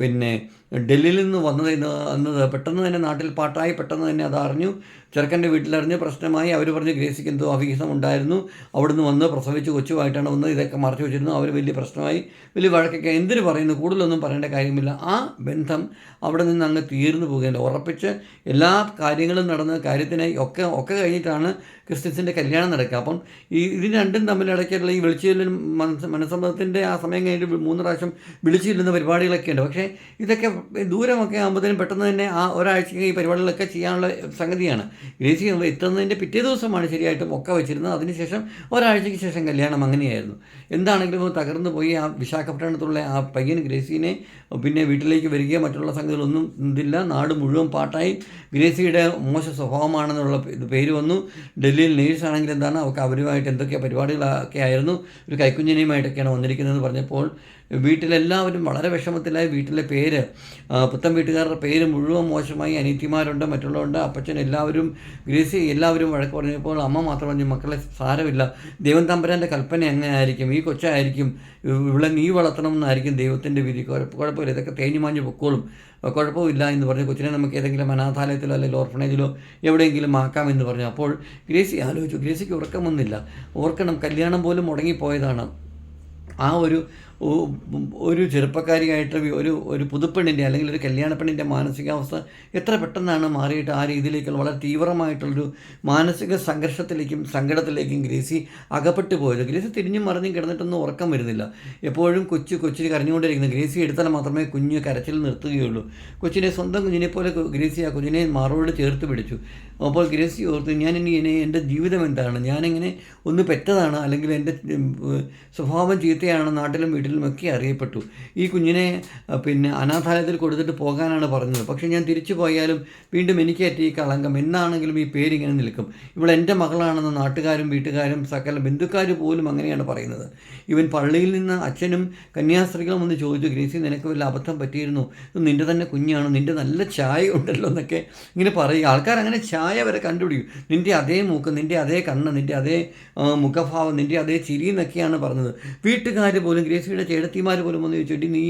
Speaker 1: പിന്നെ ഡൽഹിയിൽ നിന്ന് വന്നത് എന്നത് പെട്ടെന്ന് തന്നെ നാട്ടിൽ പാട്ടായി പെട്ടെന്ന് തന്നെ അത് അറിഞ്ഞു. ചെറുക്കന്റെ വീട്ടിലറിഞ്ഞ് പ്രശ്നമായി. അവർ പറഞ്ഞ് ഗ്രേസിക്ക് എന്തോ അഭിഹിതം ഉണ്ടായിരുന്നു അവിടുന്ന് വന്ന് പ്രസവിച്ച് കൊച്ചുമായിട്ടാണ് വന്നത്. ഇതൊക്കെ മറച്ചു വെച്ചിരുന്നു. അവർ വലിയ പ്രശ്നമായി. വലിയ വഴക്കൊക്കെ. എന്തിനു പറയുന്നു? കൂടുതലൊന്നും പറയേണ്ട കാര്യമില്ല. ആ ബന്ധം അവിടെ നിന്ന് അങ്ങ് തീർന്നു പോകുകയില്ല ഉറപ്പിച്ച് എല്ലാ കാര്യങ്ങളും നടന്ന കാര്യത്തിനായി ഒക്കെ ഒക്കെ കഴിഞ്ഞിട്ടാണ് ക്രിസ്ത്യൻസിന്റെ കല്യാണം നടക്കുക. അപ്പം ഈ ഇത് രണ്ടും തമ്മിൽ ഇടയ്ക്കുള്ള ഈ വിളിച്ചുചൊല്ലും മനസ്സ് മനസ്സമ്മതത്തിന്റെ ആ സമയം കഴിഞ്ഞിട്ട് മൂന്ന് പ്രാവശ്യം വിളിച്ചു പരിപാടികളൊക്കെ ഉണ്ട്. പക്ഷേ ഇതൊക്കെ ദൂരമൊക്കെ ആകുമ്പോഴത്തേനും പെട്ടെന്ന് തന്നെ ആ ഒരാഴ്ചയ്ക്ക് ഈ പരിപാടികളൊക്കെ ചെയ്യാനുള്ള സംഗതിയാണ്. ഗ്രേസി എത്തുന്നതിന്റെ പിറ്റേ ദിവസമാണ് ശരിയായിട്ടും ഒക്കെ വെച്ചിരുന്നത്. അതിനുശേഷം ഒരാഴ്ചയ്ക്ക് ശേഷം കല്യാണം അങ്ങനെയായിരുന്നു. എന്താണെങ്കിലും തകർന്നു പോയി ആ വിശാഖപട്ടണത്തുള്ള ആ പയ്യൻ ഗ്രേസിനെ പിന്നെ വീട്ടിലേക്ക് വരികയോ മറ്റുള്ള സംഗതികളൊന്നും ഇതില്ല. നാട് മുഴുവൻ പാട്ടായി. ഗ്രേസിയുടെ മോശ സ്വഭാവമാണെന്നുള്ള പേര് വന്നു. ഡൽഹിയിൽ നേഴ്സ് ആണെങ്കിൽ എന്താണ്? അവർക്ക് അവരുമായിട്ട് എന്തൊക്കെ പരിപാടികളൊക്കെ ആയിരുന്നു. ഒരു കൈക്കുഞ്ഞിനെയുമായിട്ടൊക്കെയാണ് വന്നിരിക്കുന്നതെന്ന് പറഞ്ഞപ്പോൾ വീട്ടിലെല്ലാവരും വളരെ വിഷമത്തിലായി. വീട്ടിലെ പേര് പുത്തൻ വീട്ടുകാരുടെ പേര് മുഴുവൻ മോശമായി. അനീതിമാരുണ്ട് മറ്റുള്ളവരുണ്ട് അപ്പച്ചൻ എല്ലാവരും ഗ്രേസി എല്ലാവരും വഴക്ക് പറഞ്ഞപ്പോൾ അമ്മ മാത്രം പറഞ്ഞു മക്കളെ സാരമില്ല. ദൈവം തമ്പരാന്റെ കൽപ്പന എങ്ങനെ ആയിരിക്കും ഈ കൊച്ചായിരിക്കും ഇവിടെ നീ വളർത്തണം എന്നായിരിക്കും ദൈവത്തിന്റെ വിധി. കുഴപ്പ- കുഴപ്പമില്ല. ഇതൊക്കെ തേഞ്ഞു മാഞ്ഞു പൊക്കോളും. കുഴപ്പമില്ല എന്ന് പറഞ്ഞ്. കൊച്ചിനെ നമുക്ക് ഏതെങ്കിലും അനാഥാലയത്തിലോ അല്ലെങ്കിൽ ഓർഫണേജിലോ എവിടെയെങ്കിലും ആക്കാം എന്ന് പറഞ്ഞു. അപ്പോൾ ഗ്രേസി ആലോചിച്ചു. ഗ്രേസിക്ക് ഉറക്കമൊന്നുമില്ല. ഓർക്കണം കല്യാണം പോലും മുടങ്ങിപ്പോയതാണ്. ആ ഒരു ഒരു ചെറുപ്പക്കാരിയായിട്ട് ഒരു ഒരു പുതുപ്പെണ്ണിന്റെ അല്ലെങ്കിൽ ഒരു കല്യാണ പെണ്ണിന്റെ മാനസികാവസ്ഥ എത്ര പെട്ടെന്നാണ് മാറിയിട്ട് ആ രീതിയിലേക്കുള്ള വളരെ തീവ്രമായിട്ടുള്ളൊരു മാനസിക സംഘർഷത്തിലേക്കും സങ്കടത്തിലേക്കും ഗ്രേസി അകപ്പെട്ടു പോയത്. ഗ്രേസി തിരിഞ്ഞും മറിഞ്ഞും കിടന്നിട്ടൊന്നും ഉറക്കം വരുന്നില്ല. എപ്പോഴും കൊച്ചു കൊച്ചിന് കരഞ്ഞുകൊണ്ടിരിക്കുന്നത് ഗ്രേസി എടുത്താൽ മാത്രമേ കുഞ്ഞ് കരച്ചിൽ നിർത്തുകയുള്ളൂ. കൊച്ചിനെ സ്വന്തം കുഞ്ഞിനെ പോലെ ഗ്രേസി ആ കുഞ്ഞിനെ മാറോട് ചേർത്ത് പിടിച്ചു. അപ്പോൾ ഗ്രേസി ഓർത്തു ഞാൻ ഇനി ഇനി എന്റെ ജീവിതം എന്താണ്? ഞാനിങ്ങനെ ഒന്ന് പെറ്റതാണ് അല്ലെങ്കിൽ എന്റെ സ്വഭാവം ചീത്തയാണ് നാട്ടിലും വീട്ടിലും ഒക്കെ അറിയപ്പെട്ടു. ഈ കുഞ്ഞിനെ പിന്നെ അനാഥാലയത്തിൽ കൊടുത്തിട്ട് പോകാനാണ് പറഞ്ഞത്. പക്ഷേ ഞാൻ തിരിച്ചു പോയാലും വീണ്ടും എനിക്കേറ്റ ഈ കളങ്കം എന്നാണെങ്കിലും ഈ പേരിങ്ങനെ നിൽക്കും. ഇവൾ എന്റെ മകളാണെന്ന് നാട്ടുകാരും വീട്ടുകാരും സകല ബന്ധുക്കാർ പോലും അങ്ങനെയാണ് പറയുന്നത്. ഇവൻ പള്ളിയിൽ നിന്ന് അച്ഛനും കന്യാസ്ത്രീകളും ഒന്ന് ചോദിച്ചു ഗ്രേസി നിനക്ക് വല്ല അബദ്ധം പറ്റിയിരുന്നു? നിന്റെ തന്നെ കുഞ്ഞാണ് നിന്റെ നല്ല ചായ ഉണ്ടല്ലോ എന്നൊക്കെ ഇങ്ങനെ പറയും. ആൾക്കാർ അങ്ങനെ ചായ വരെ കണ്ടുപിടിക്കും. നിന്റെ അതേ മൂക്ക് നിന്റെ അതേ കണ്ണ് നിന്റെ അതേ മുഖഭാവം നിന്റെ അതേ ചിരി എന്നൊക്കെയാണ് പറഞ്ഞത്. വീട്ടുകാർ പോലും ഗ്രേസിയുടെ ചേടത്തിമാർ പോലും വന്ന് ചോദിച്ചു "എടി നീ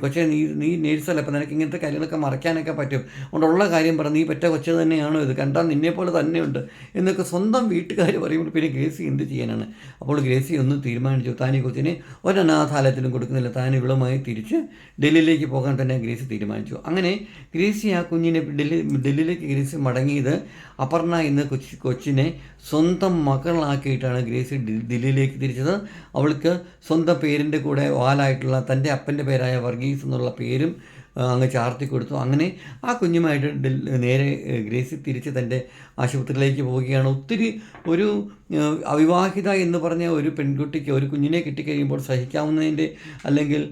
Speaker 1: കൊച്ചെ നീ നീ നേഴ്സല്ല? അപ്പം നിനക്ക് ഇങ്ങനത്തെ കാര്യങ്ങളൊക്കെ മറയ്ക്കാനൊക്കെ പറ്റും. അതുകൊണ്ടുള്ള കാര്യം പറ നീ പറ്റ കൊച്ചു തന്നെയാണോ ഇത്? കണ്ടാൽ നിന്നെ പോലെ തന്നെയുണ്ട്. എന്നൊക്കെ സ്വന്തം വീട്ടുകാർ പറയുമ്പോൾ പിന്നെ ഗ്രേസി എന്ത് ചെയ്യാനാണ്? അപ്പോൾ ഗ്രേസി ഒന്നും തീരുമാനിച്ചു. താൻ ഈ കൊച്ചിനെ ഒരനാഥാലയത്തിലും കൊടുക്കുന്നില്ല. താൻ ഇവളുമായി തിരിച്ച് ഡൽഹിയിലേക്ക് പോകാൻ തന്നെ ഗ്രേസി തീരുമാനിച്ചു. അങ്ങനെ ഗ്രേസി ആ കുഞ്ഞിനെ ഡൽഹി ഡൽഹിയിലേക്ക് ഗ്രേസി മടങ്ങിയത് അപർണ എന്ന കൊച്ചി കൊച്ചിനെ സ്വന്തം മകളാക്കിയിട്ടാണ് ഗ്രേസി ഡൽഹിയിലേക്ക് തിരിച്ചത്. അവൾക്ക് സ്വന്തം പേരിന്റെ കൂടെ വാലായിട്ടുള്ള തന്റെ അപ്പന്റെ പേരായ വർഗീസ് എന്നുള്ള പേരും അങ്ങ് ചാർത്തി കൊടുത്തു. അങ്ങനെ ആ കുഞ്ഞുമായിട്ട് നേരെ ഗ്രേസി തിരിച്ച് തന്റെ ആശുപത്രിയിലേക്ക് പോവുകയാണ്. ഒത്തിരി ഒരു അവിവാഹിത എന്ന് പറഞ്ഞ ഒരു പെൺകുട്ടിക്ക് ഒരു കുഞ്ഞിനെ കിട്ടിക്കഴിയുമ്പോൾ സഹിക്കാവുന്നതിന്റെ അല്ലെങ്കിൽ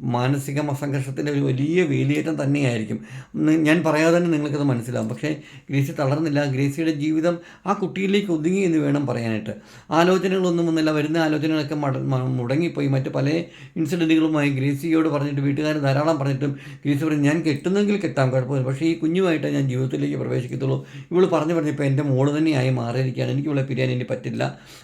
Speaker 1: മാനസിക സംഘർഷത്തിന്റെ ഒരു വലിയ വേലിയേറ്റം തന്നെയായിരിക്കും. ഞാൻ പറയാതെ തന്നെ നിങ്ങൾക്കത് മനസ്സിലാവും. പക്ഷേ ഗ്രേസി തളർന്നില്ല. ഗ്രേസിയുടെ ജീവിതം ആ കുട്ടിയിലേക്ക് ഒതുങ്ങി എന്ന് വേണം പറയാനായിട്ട്. ആലോചനകളൊന്നും വന്നില്ല. വരുന്ന ആലോചനകളൊക്കെ മുടങ്ങിപ്പോയി. മറ്റ് പല ഇൻസിഡന്റുകളുമായി ഗ്രേസിയോട് പറഞ്ഞിട്ട് വീട്ടുകാർ ധാരാളം പറഞ്ഞിട്ടും ഗ്രേസി പറഞ്ഞു ഞാൻ കെട്ടുന്നെങ്കിൽ കെട്ടാം കുഴപ്പമില്ല പക്ഷേ ഈ കുഞ്ഞുമായിട്ട് ഞാൻ ജീവിതത്തിലേക്ക് പ്രവേശിക്കത്തുള്ളൂ. ഇവൾ പറഞ്ഞു പറഞ്ഞപ്പോൾ എന്റെ മോൾ തന്നെയായി മാറിയിരിക്കുകയാണ്. എനിക്ക് ഇവളെ പിരിയാൻ ഇനി പറ്റില്ല.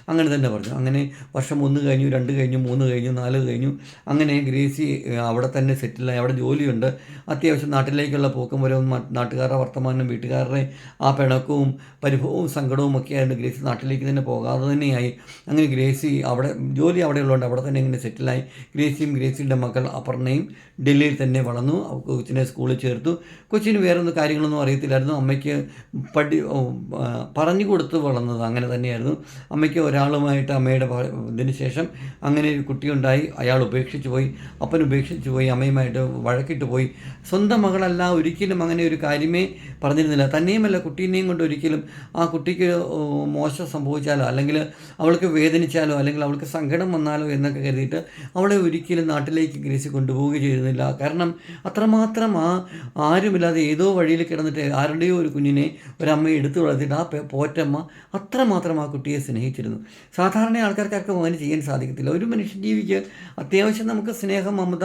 Speaker 1: അങ്ങനെ തന്നെ പറഞ്ഞു. അങ്ങനെ വർഷം ഒന്ന് കഴിഞ്ഞു രണ്ട് കഴിഞ്ഞു മൂന്ന് കഴിഞ്ഞു നാല് കഴിഞ്ഞു. അങ്ങനെ ഗ്രേസി അവിടെ തന്നെ സെറ്റിലായി. അവിടെ ജോലിയുണ്ട്. അത്യാവശ്യം നാട്ടിലേക്കുള്ള പോക്കും വരവും നാട്ടുകാരുടെ വർത്തമാനം വീട്ടുകാരുടെ ആ പിണക്കവും പരിഭവവും സങ്കടവും ഒക്കെ ആയിട്ട് ഗ്രേസി നാട്ടിലേക്ക് തന്നെ പോകാതെ തന്നെയായി. അങ്ങനെ ഗ്രേസി അവിടെ ജോലി അവിടെ ഉള്ളതുകൊണ്ട് അവിടെ തന്നെ ഇങ്ങനെ സെറ്റിലായി. ഗ്രേസിയും ഗ്രേസിയുടെ മകൾ അപർണയും ഡൽഹിയിൽ തന്നെ വളർന്നു. കൊച്ചിനെ സ്കൂളിൽ ചേർത്തു. കൊച്ചിന് വേറെ ഒന്നും കാര്യങ്ങളൊന്നും അറിയത്തില്ലായിരുന്നു. അമ്മയ്ക്ക് പഠി പറഞ്ഞു കൊടുത്ത് വളർന്നത് അങ്ങനെ തന്നെയായിരുന്നു. അമ്മയ്ക്ക് ഒരാളുമായിട്ട് അമ്മയുടെ ഇതിന് ശേഷം അങ്ങനെ ഒരു കുട്ടിയുണ്ടായി. അയാൾ ഉപേക്ഷിച്ച് പോയി. അപ്പൻ ഉപേക്ഷിച്ച് പോയി. അമ്മയുമായിട്ട് വഴക്കിട്ട് പോയി. സ്വന്തം മകളല്ല ഒരിക്കലും അങ്ങനെ ഒരു കാര്യമേ പറഞ്ഞിരുന്നില്ല. തന്നെയുമല്ല കുട്ടീനെയും കൊണ്ട് ഒരിക്കലും ആ കുട്ടിക്ക് മോശം സംഭവിച്ചാലോ അല്ലെങ്കിൽ അവൾക്ക് വേദനിച്ചാലോ അല്ലെങ്കിൽ അവൾക്ക് സങ്കടം വന്നാലോ എന്നൊക്കെ കരുതിയിട്ട് അവളെ ഒരിക്കലും നാട്ടിലേക്ക് ഗ്രേസി കൊണ്ടുപോവുകയും ചെയ്തിരുന്നില്ല. കാരണം അത്രമാത്രം ആ ആരുമില്ലാതെ ഏതോ വഴിയിൽ കിടന്നിട്ട് ആരുടെയോ ഒരു കുഞ്ഞിനെ ഒരമ്മ എടുത്തു വളർത്തിയിട്ട് ആ പോറ്റമ്മ അത്രമാത്രം ആ കുട്ടിയെ സ്നേഹിച്ചിരുന്നു. സാധാരണ ആൾക്കാർക്കൊക്കെ അങ്ങനെ ചെയ്യാൻ സാധിക്കത്തില്ല. ഒരു മനുഷ്യ ജീവിക്ക് അത്യാവശ്യം നമുക്ക് സ്നേഹം മമത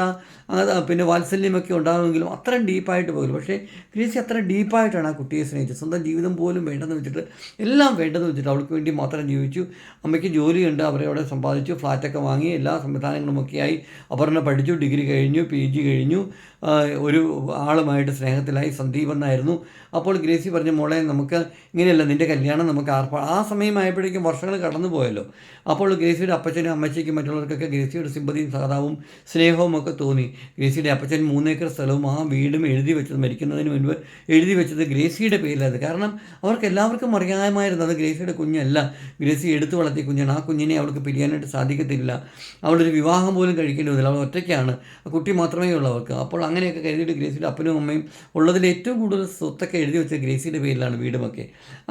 Speaker 1: പിന്നെ വാത്സല്യമൊക്കെ ഉണ്ടാകുമെങ്കിലും അത്ര ഡീപ്പായിട്ട് പോകില്ല. പക്ഷേ ഗ്രേസി അത്ര ഡീപ്പായിട്ടാണ് ആ കുട്ടിയെ സ്നേഹിച്ചത്. സ്വന്തം ജീവിതം പോലും വേണ്ടെന്ന് വെച്ചിട്ട് എല്ലാം വേണ്ടെന്ന് വെച്ചിട്ട് അവൾക്ക് വേണ്ടി മാത്രം ജീവിച്ചു. അമ്മയ്ക്ക് ജോലിയുണ്ട് അവരെ അവിടെ സമ്പാദിച്ചു ഫ്ലാറ്റൊക്കെ വാങ്ങി എല്ലാ സംവിധാനങ്ങളുമൊക്കെയായി അപർണ പഠിച്ചു ഡിഗ്രി കഴിഞ്ഞു പി ജി കഴിഞ്ഞു. ഒരു ആളുമായിട്ട് സ്നേഹത്തിലായി സന്ദീപ് എന്നായിരുന്നു അപ്പോൾ ഗ്രേസി പറഞ്ഞു മോളെ നമുക്ക് ഇങ്ങനെയല്ല നിന്റെ കല്യാണം നമുക്ക് ആർപ്പ ആ സമയമായപ്പോഴേക്കും വർഷങ്ങൾ കടന്നുപോയല്ലോ. അപ്പോൾ ഗ്രേസിയുടെ അപ്പച്ചനും അമ്മച്ചയ്ക്കും മറ്റുള്ളവർക്കൊക്കെ ഗ്രേസിയുടെ സിമ്പതിയും സഹതാവും സ്നേഹവും ഒക്കെ തോന്നി. ഗ്രേസിയുടെ അപ്പച്ചൻ മൂന്നേക്കർ സ്ഥലവും ആ വീടും എഴുതി വെച്ചത് മരിക്കുന്നതിന് മുൻപ് എഴുതി വെച്ചത് ഗ്രേസിയുടെ പേരിലായിരുന്നു കാരണം അവർക്ക് എല്ലാവർക്കും അറിയാമായിരുന്നു അത് ഗ്രേസിയുടെ കുഞ്ഞല്ല. ഗ്രേസി എടുത്തു വളർത്തിയ കുഞ്ഞാണ്. ആ കുഞ്ഞിനെ അവൾക്ക് പിരിയാനായിട്ട് സാധിക്കത്തില്ല. അവളൊരു വിവാഹം പോലും കഴിക്കേണ്ടി വന്നില്ല. അവൾ ഒറ്റയ്ക്കാണ്. കുട്ടി മാത്രമേ ഉള്ളൂ അവർക്ക് അപ്പോൾ അങ്ങനെയൊക്കെ കരുതിയിട്ട് ഗ്രേസിയുടെ അപ്പനും അമ്മയും ഉള്ളതിൽ ഏറ്റവും കൂടുതൽ സ്വത്തൊക്കെ എഴുതി വെച്ചത് ഗ്രേസിയുടെ പേരിലാണ് വീടുമൊക്കെ.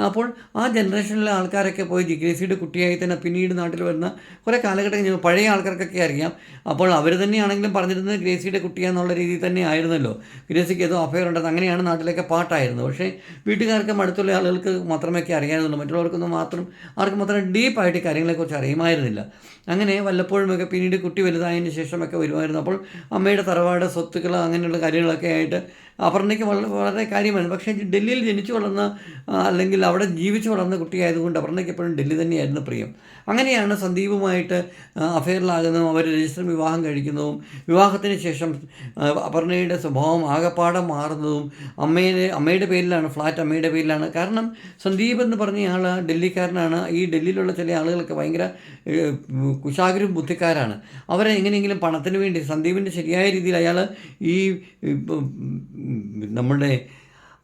Speaker 1: അപ്പോൾ ആ ജനറേഷനിലെ ആൾക്കാരൊക്കെ പോയി ഗ്രേസിയുടെ കുട്ടിയായി തന്നെ പിന്നീട് നാട്ടിൽ വരുന്ന കുറേ കാലഘട്ടം പഴയ ആൾക്കാർക്കൊക്കെ അറിയാം. അപ്പോൾ അവർ തന്നെയാണെങ്കിലും പറഞ്ഞിരുന്നത് ഗ്രേസിയുടെ കുട്ടിയാന്നുള്ള രീതിയിൽ തന്നെ ആയിരുന്നല്ലോ. ഗ്രേസിക്ക് ഏതോ അഫയർ ഉണ്ടെന്ന് അങ്ങനെയാണ് നാട്ടിലൊക്കെ പാട്ടായിരുന്നു പക്ഷേ വീട്ടുകാർക്കും അടുത്തുള്ള ആളുകൾക്ക് മാത്രമേ അറിയാനുള്ളൂ മറ്റുള്ളവർക്കൊന്നും മാത്രം ആർക്കും മാത്രം ഡീപ്പായിട്ട് കാര്യങ്ങളെക്കുറിച്ച് അറിയുമായിരുന്നില്ല. അങ്ങനെ വല്ലപ്പോഴുമൊക്കെ പിന്നീട് കുട്ടി വലുതായതിന് ശേഷമൊക്കെ വരുമായിരുന്നു. അപ്പോൾ അമ്മയുടെ തറവാട് സ്വത്തുക്കൾ അങ്ങനെയുള്ള കാര്യങ്ങളൊക്കെ ആയിട്ട് അപർണയ്ക്ക് വളരെ വളരെ കാര്യമാണ്. പക്ഷേ ഡൽഹിയിൽ ജനിച്ചു വളർന്ന അല്ലെങ്കിൽ അവിടെ ജീവിച്ചു വളർന്ന കുട്ടിയായതുകൊണ്ട് അപർണയ്ക്ക് എപ്പോഴും ഡൽഹി തന്നെയായിരുന്നു പ്രിയം. അങ്ങനെയാണ് സന്ദീപുമായിട്ട് അഫെയറിലാകുന്നതും അവർ രജിസ്റ്റർ വിവാഹം കഴിക്കുന്നതും വിവാഹത്തിന് ശേഷം അപർണയുടെ സ്വഭാവം ആകപ്പാടെ മാറുന്നതും അമ്മയുടെ അമ്മയുടെ പേരിലാണ് ഫ്ലാറ്റ് അമ്മയുടെ പേരിലാണ്. കാരണം സന്ദീപ് എന്ന് പറഞ്ഞ ആൾ ഡൽഹിക്കാരനാണ്. ഈ ഡൽഹിയിലുള്ള ചില ആളുകളൊക്കെ ഭയങ്കര കുശാഗരും ബുദ്ധിക്കാരാണ്. അവരെ എങ്ങനെയെങ്കിലും പണത്തിന് വേണ്ടി സന്ദീപിന്റെ ശരിയായ രീതിയിൽ അയാൾ ഈ നമ്മുടെ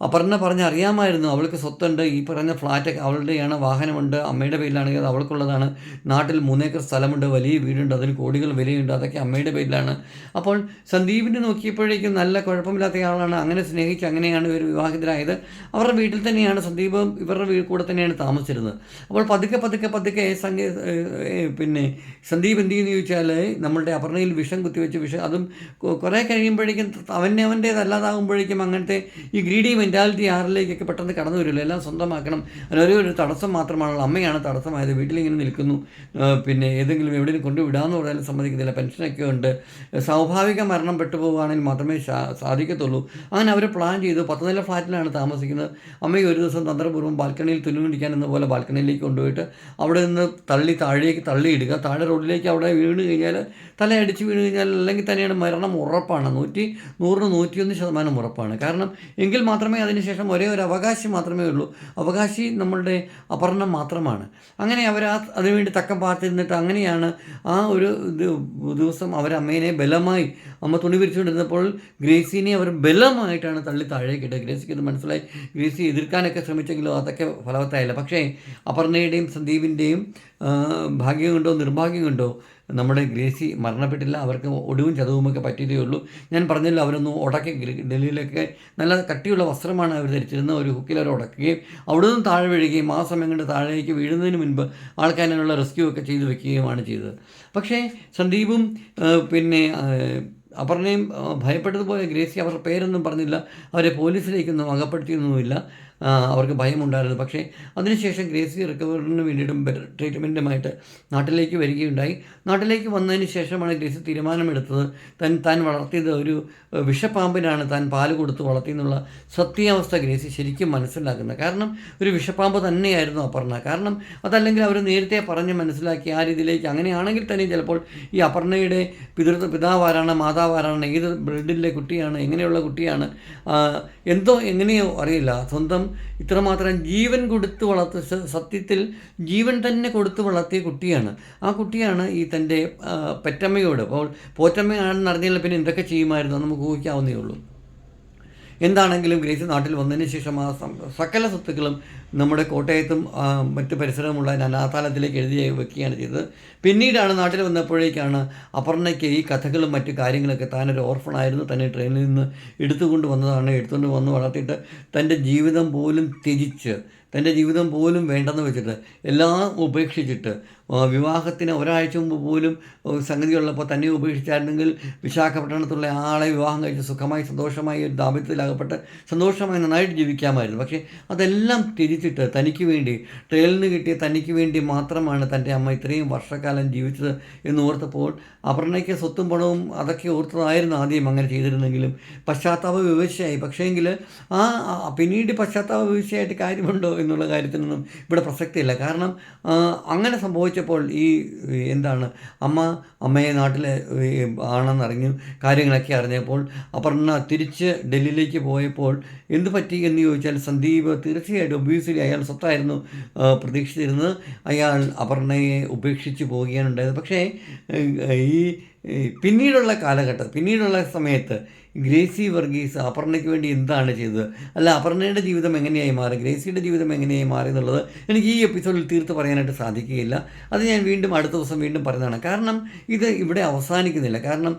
Speaker 1: അപർണ പറഞ്ഞ് അറിയാമായിരുന്നു അവൾക്ക് സ്വത്തുണ്ട് ഈ പറഞ്ഞ ഫ്ലാറ്റൊക്കെ അവളുടെയാണ് വാഹനമുണ്ട് അമ്മയുടെ പേരിലാണെങ്കിൽ അത് അവൾക്കുള്ളതാണ് നാട്ടിൽ മൂന്നേക്കർ സ്ഥലമുണ്ട് വലിയ വീടുണ്ട് അതിൽ കോടികൾ വിലയുണ്ട് അതൊക്കെ അമ്മയുടെ പേരിലാണ്. അപ്പോൾ സന്ദീപിനെ നോക്കിയപ്പോഴേക്കും നല്ല കുഴപ്പമില്ലാത്ത ആളാണ് അങ്ങനെ സ്നേഹിച്ച് അങ്ങനെയാണ് ഇവർ വിവാഹിതരായത്. അവരുടെ വീട്ടിൽ തന്നെയാണ് സന്ദീപ് ഇവരുടെ വീട് കൂടെ തന്നെയാണ് താമസിച്ചിരുന്നത്. അപ്പോൾ പതുക്കെ പതുക്കെ പതുക്കെ സംഗീ പിന്നെ സന്ദീപ് എന്ത് ചെയ്യുന്നു ചോദിച്ചാൽ നമ്മളുടെ അപർണയിൽ വിഷം കുത്തിവെച്ച് വിഷം അതും കുറേ കഴിയുമ്പോഴേക്കും അവന്റെ അവന്റേതല്ലാതാകുമ്പോഴേക്കും അങ്ങനത്തെ ഈ ഗ്രീഡി മെന്റാലിറ്റി ആറിലേക്കൊക്കെ പെട്ടെന്ന് കടന്നു വരുമല്ലോ എല്ലാം സ്വന്തമാക്കണം. അതിനൊരേ ഒരു തടസ്സം മാത്രമാണല്ലോ അമ്മയാണ് തടസ്സമായത്. വീട്ടിലിങ്ങനെ നിൽക്കുന്നു. പിന്നെ ഏതെങ്കിലും എവിടെയും കൊണ്ടുവിടാമെന്ന് പറഞ്ഞാലും സമ്മതിക്കുന്നില്ല പെൻഷനൊക്കെ ഉണ്ട്. സ്വാഭാവിക മരണം പെട്ടുപോകുകയാണെങ്കിൽ മാത്രമേ സാധിക്കത്തുള്ളൂ. അങ്ങനെ അവർ പ്ലാൻ ചെയ്തു. പത്ത് നില ഫ്ലാറ്റിലാണ് താമസിക്കുന്നത്. അമ്മയെ ഒരു ദിവസം തന്ത്രപൂർവം ബാൽക്കണിയിൽ തുന്നുകൊണ്ടിരിക്കാൻ എന്ന പോലെ ബാൽക്കണിയിലേക്ക് കൊണ്ടുപോയിട്ട് അവിടെ നിന്ന് തള്ളി താഴേക്ക് തള്ളിയിടുക. താഴെ റോഡിലേക്ക് അവിടെ വീണ് കഴിഞ്ഞാൽ തലയടിച്ച് വീണ് കഴിഞ്ഞാൽ അല്ലെങ്കിൽ തന്നെയാണ് മരണം ഉറപ്പാണ്. നൂറ്റി നൂറിന് നൂറ്റിയൊന്ന് ശതമാനം ഉറപ്പാണ്. കാരണം എങ്കിൽ മാത്രമേ അതിനുശേഷം ഒരേ ഒരു അവകാശി മാത്രമേ ഉള്ളൂ. അവകാശി നമ്മളുടെ അപർണം മാത്രമാണ്. അങ്ങനെ അവർ ആ അതിനുവേണ്ടി തക്കം പാർത്തിരുന്നിട്ട് അങ്ങനെയാണ് ആ ഒരു ദിവസം അവർ അമ്മേനെ ബലമായി അമ്മ തുണി പിരിച്ചുകൊണ്ടിരുന്നപ്പോൾ ഗ്രേസിനെ അവർ ബലമായിട്ടാണ് തള്ളി താഴേക്കിട്ട് ഗ്രേസിക്ക് ഇത് മനസ്സിലായി. ഗ്രേസി എതിർക്കാനൊക്കെ ശ്രമിച്ചെങ്കിലും അതൊക്കെ ഫലവത്തായില്ല. പക്ഷേ അപർണയുടെയും സന്ദീപിന്റെയും ഭാഗ്യം കൊണ്ടോ നിർഭാഗ്യം കൊണ്ടോ നമ്മുടെ ഗ്രേസി മരണപ്പെട്ടില്ല അവർക്ക് ഒടുവും ചതവുമൊക്കെ പറ്റിയതേ ഉള്ളൂ. ഞാൻ പറഞ്ഞില്ല അവരൊന്നും ഉടക്കി ഡൽഹിയിലൊക്കെ നല്ല കട്ടിയുള്ള വസ്ത്രമാണ് അവർ ധരിച്ചിരുന്നത്. ഒരു ഹുക്കിൽ അവർ ഉടക്കുകയും അവിടെ നിന്നും താഴെ വീഴുകയും ആ സമയം കൊണ്ട് താഴേക്ക് വീഴുന്നതിന് മുൻപ് ആൾക്കാരിനുള്ള റെസ്ക്യൂ ഒക്കെ ചെയ്തു വെക്കുകയുമാണ് ചെയ്തത്. പക്ഷേ സന്ദീപും പിന്നെ അപർണയും ഭയപ്പെട്ടതുപോലെ ഗ്രേസി അവരുടെ പേരൊന്നും പറഞ്ഞില്ല. അവരെ പോലീസിലേക്കൊന്നും അകപ്പെടുത്തിയൊന്നുമില്ല. അവർക്ക് ഭയമുണ്ടായിരുന്നു. പക്ഷേ അതിനുശേഷം ഗ്രേസി റിക്കവറിന് വേണ്ടിയിട്ടും ട്രീറ്റ്മെന്റുമായിട്ട് നാട്ടിലേക്ക് വരികയുണ്ടായി. നാട്ടിലേക്ക് വന്നതിന് ശേഷമാണ് ഗ്രേസി തീരുമാനമെടുത്തത്. താൻ താൻ വളർത്തിയത് ഒരു വിഷപ്പാമ്പിനാണ്. താൻ പാൽ കൊടുത്ത് വളർത്തിയെന്നുള്ള സത്യാവസ്ഥ ഗ്രേസി ശരിക്കും മനസ്സിലാക്കുന്നത്. കാരണം ഒരു വിഷപ്പാമ്പ് തന്നെയായിരുന്നു അപർണ. കാരണം അതല്ലെങ്കിൽ അവർ നേരത്തെ പറഞ്ഞ് മനസ്സിലാക്കി ആ രീതിയിലേക്ക്. അങ്ങനെയാണെങ്കിൽ തന്നെ ചിലപ്പോൾ ഈ അപർണയുടെ പിതൃ പിതാവാരാണ് മാതാവാരാണ് ഏത് ബ്ലഡിലെ കുട്ടിയാണ് എങ്ങനെയുള്ള കുട്ടിയാണ് എന്തോ എങ്ങനെയോ അറിയില്ല. സ്വന്തം ഇത്രമാത്രം ജീവൻ കൊടുത്ത് വളർത്ത സത്യത്തിൽ ജീവൻ തന്നെ കൊടുത്ത് വളർത്തിയ കുട്ടിയാണ്. ആ കുട്ടിയാണ് ഈ തന്റെ പെറ്റമ്മയോട്. അപ്പോൾ പോറ്റമ്മയാണെന്ന് അറിഞ്ഞാൽ പിന്നെ എന്തൊക്കെ ചെയ്യുമായിരുന്നു? നമുക്ക് ഊഹിക്കാവുന്നേ ഉള്ളൂ. എന്താണെങ്കിലും ഗ്രേസ് നാട്ടിൽ വന്നതിന് ശേഷം ആ സകല സ്വത്തുക്കളും നമ്മുടെ കോട്ടയത്തും മറ്റു പരിസരമുള്ള അനാഥാലയത്തിലേക്ക് എഴുതി വെക്കുകയാണ് ചെയ്തത്. പിന്നീടാണ് നാട്ടിൽ വന്നപ്പോഴേക്കാണ് അപർണയ്ക്ക് ഈ കഥകളും മറ്റു കാര്യങ്ങളൊക്കെ താനൊരു ഓർഫണായിരുന്നു. തന്നെ ട്രെയിനിൽ നിന്ന് എടുത്തുകൊണ്ട് വന്നതാണ്. എടുത്തുകൊണ്ട് വന്ന് വളർത്തിയിട്ട് തന്റെ ജീവിതം പോലും തിരിച്ച് തന്റെ ജീവിതം പോലും വേണ്ടെന്ന് വെച്ചിട്ട് എല്ലാം ഉപേക്ഷിച്ചിട്ട് വിവാഹത്തിന് ഒരാഴ്ച മുമ്പ് പോലും സംഗതിയുള്ളപ്പോൾ തന്നെ ഉപേക്ഷിച്ചായിരുന്നെങ്കിൽ വിശാഖപട്ടണത്തുള്ള ആളെ വിവാഹം കഴിച്ച് സുഖമായി സന്തോഷമായി ഒരു ദാമ്പത്യത്തിലകപ്പെട്ട് സന്തോഷമായി നന്നായിട്ട് ജീവിക്കാമായിരുന്നു. പക്ഷേ അതെല്ലാം തിരിച്ചിട്ട് തനിക്ക് വേണ്ടി ട്രെയിലിന് കിട്ടിയ തനിക്ക് വേണ്ടി മാത്രമാണ് തന്റെ അമ്മ ഇത്രയും വർഷക്കാലം ജീവിച്ചത് എന്ന് ഓർത്തപ്പോൾ അപർണയ്ക്ക് സ്വത്തും പണവും അതൊക്കെ ഓർത്തതായിരുന്നു ആദ്യം അങ്ങനെ ചെയ്തിരുന്നെങ്കിലും പശ്ചാത്താപ വിവശയായി. പക്ഷേങ്കിൽ ആ പിന്നീട് പശ്ചാത്താപ വിവശയായിട്ട് കാര്യമുണ്ടോ എന്നുള്ള കാര്യത്തിനൊന്നും ഇവിടെ പ്രസക്തിയില്ല. കാരണം അങ്ങനെ സംഭവിച്ചപ്പോൾ ഈ ഈ എന്താണ് അമ്മ അമ്മയെ നാട്ടിൽ ആണെന്നറിഞ്ഞു കാര്യങ്ങളൊക്കെ അറിഞ്ഞപ്പോൾ അപർണ തിരിച്ച് ഡൽഹിയിലേക്ക് പോയപ്പോൾ എന്ത് പറ്റി എന്ന് ചോദിച്ചാൽ സന്ദീപ് തീർച്ചയായിട്ടും ഒബ്വിയസ്ലി അയാൾ സ്വത്തായിരുന്നു പ്രതീക്ഷിച്ചിരുന്നത്. അയാൾ അപർണയെ ഉപേക്ഷിച്ച് പോവുകയാണ് ഉണ്ടായത്. പക്ഷേ ഈ പിന്നീടുള്ള കാലഘട്ടം പിന്നീടുള്ള സമയത്ത് ഗ്രേസി വർഗീസ് അപർണയ്ക്ക് വേണ്ടി എന്താണ് ചെയ്തത്? അല്ല അപർണയുടെ ജീവിതം എങ്ങനെയായി മാറി? ഗ്രേസിയുടെ ജീവിതം എങ്ങനെയായി മാറി എന്നുള്ളത് എനിക്ക് ഈ എപ്പിസോഡിൽ തീർത്ത് പറയാനായിട്ട് സാധിക്കുകയില്ല. അത് ഞാൻ വീണ്ടും അടുത്ത ദിവസം വീണ്ടും പറയുന്നതാണ്. കാരണം ഇത് ഇവിടെ അവസാനിക്കുന്നില്ല. കാരണം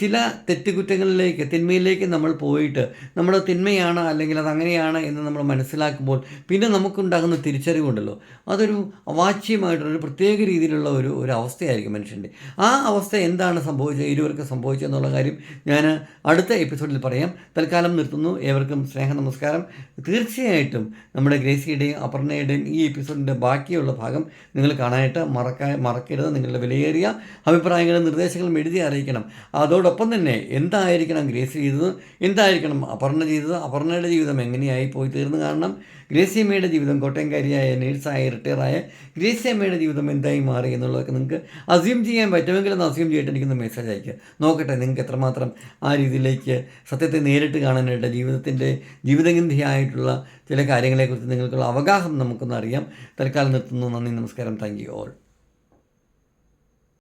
Speaker 1: ചില തെറ്റുകുറ്റങ്ങളിലേക്ക് തിന്മയിലേക്ക് നമ്മൾ പോയിട്ട് നമ്മുടെ തിന്മയാണ് അല്ലെങ്കിൽ അത് അങ്ങനെയാണ് എന്ന് നമ്മൾ മനസ്സിലാക്കുമ്പോൾ പിന്നെ നമുക്കുണ്ടാകുന്ന തിരിച്ചറിവുണ്ടല്ലോ. അതൊരു അവാച്യമായിട്ടുള്ള ഒരു പ്രത്യേക രീതിയിലുള്ള ഒരു ഒരു അവസ്ഥയായിരിക്കും മനുഷ്യന്റെ. ആ അവസ്ഥ എന്താണ് സംഭവിച്ചത്? ഇരുവർക്ക് സംഭവിച്ചതെന്നുള്ള കാര്യം ഞാൻ അടുത്ത എപ്പിസോഡിൽ പറയാം. തൽക്കാലം നിർത്തുന്നു. ഏവർക്കും സ്നേഹ നമസ്കാരം. തീർച്ചയായിട്ടും നമ്മുടെ ഗ്രേസിയുടെയും അപർണയുടെയും ഈ എപ്പിസോഡിന്റെ ബാക്കിയുള്ള ഭാഗം നിങ്ങൾ കാണാനായിട്ട് മറക്കാ മറക്കരുത്. നിങ്ങളുടെ വിലയേറിയ അഭിപ്രായങ്ങളും നിർദ്ദേശങ്ങളും എഴുതി അറിയിക്കണം. അതോടൊപ്പം തന്നെ എന്തായിരിക്കണം ഗ്രേസി ചെയ്തത്? എന്തായിരിക്കണം അപർണ ചെയ്തത്? അപർണയുടെ ജീവിതം എങ്ങനെയായി പോയി തീർന്നു കാരണം ഗ്രേസി അമ്മയുടെ ജീവിതം കോട്ടയംകാരിയായ നേഴ്സായ റിട്ടയറായ ഗ്രേസ്യമ്മയുടെ ജീവിതം എന്തായി മാറി എന്നുള്ളതൊക്കെ നിങ്ങൾക്ക് അസ്യൂം ചെയ്യാൻ പറ്റുമെങ്കിൽ ഒന്ന് അസ്യൂം ചെയ്തിട്ട് എനിക്കൊന്ന് മെസ്സേജ് അയക്കുക നോക്കട്ടെ നിങ്ങൾക്ക് എത്രമാത്രം ആ രീതിയിലേക്ക് സത്യത്തെ നേരിട്ട് കാണാനായിട്ട് ജീവിതത്തിന്റെ ജീവിതഗന്ധിയായിട്ടുള്ള ചില കാര്യങ്ങളെക്കുറിച്ച് നിങ്ങൾക്കുള്ള അവഗാഹം നമുക്കൊന്ന് അറിയാം. തൽക്കാലം നിർത്തുന്നു. നന്ദി നമസ്കാരം. Thank you all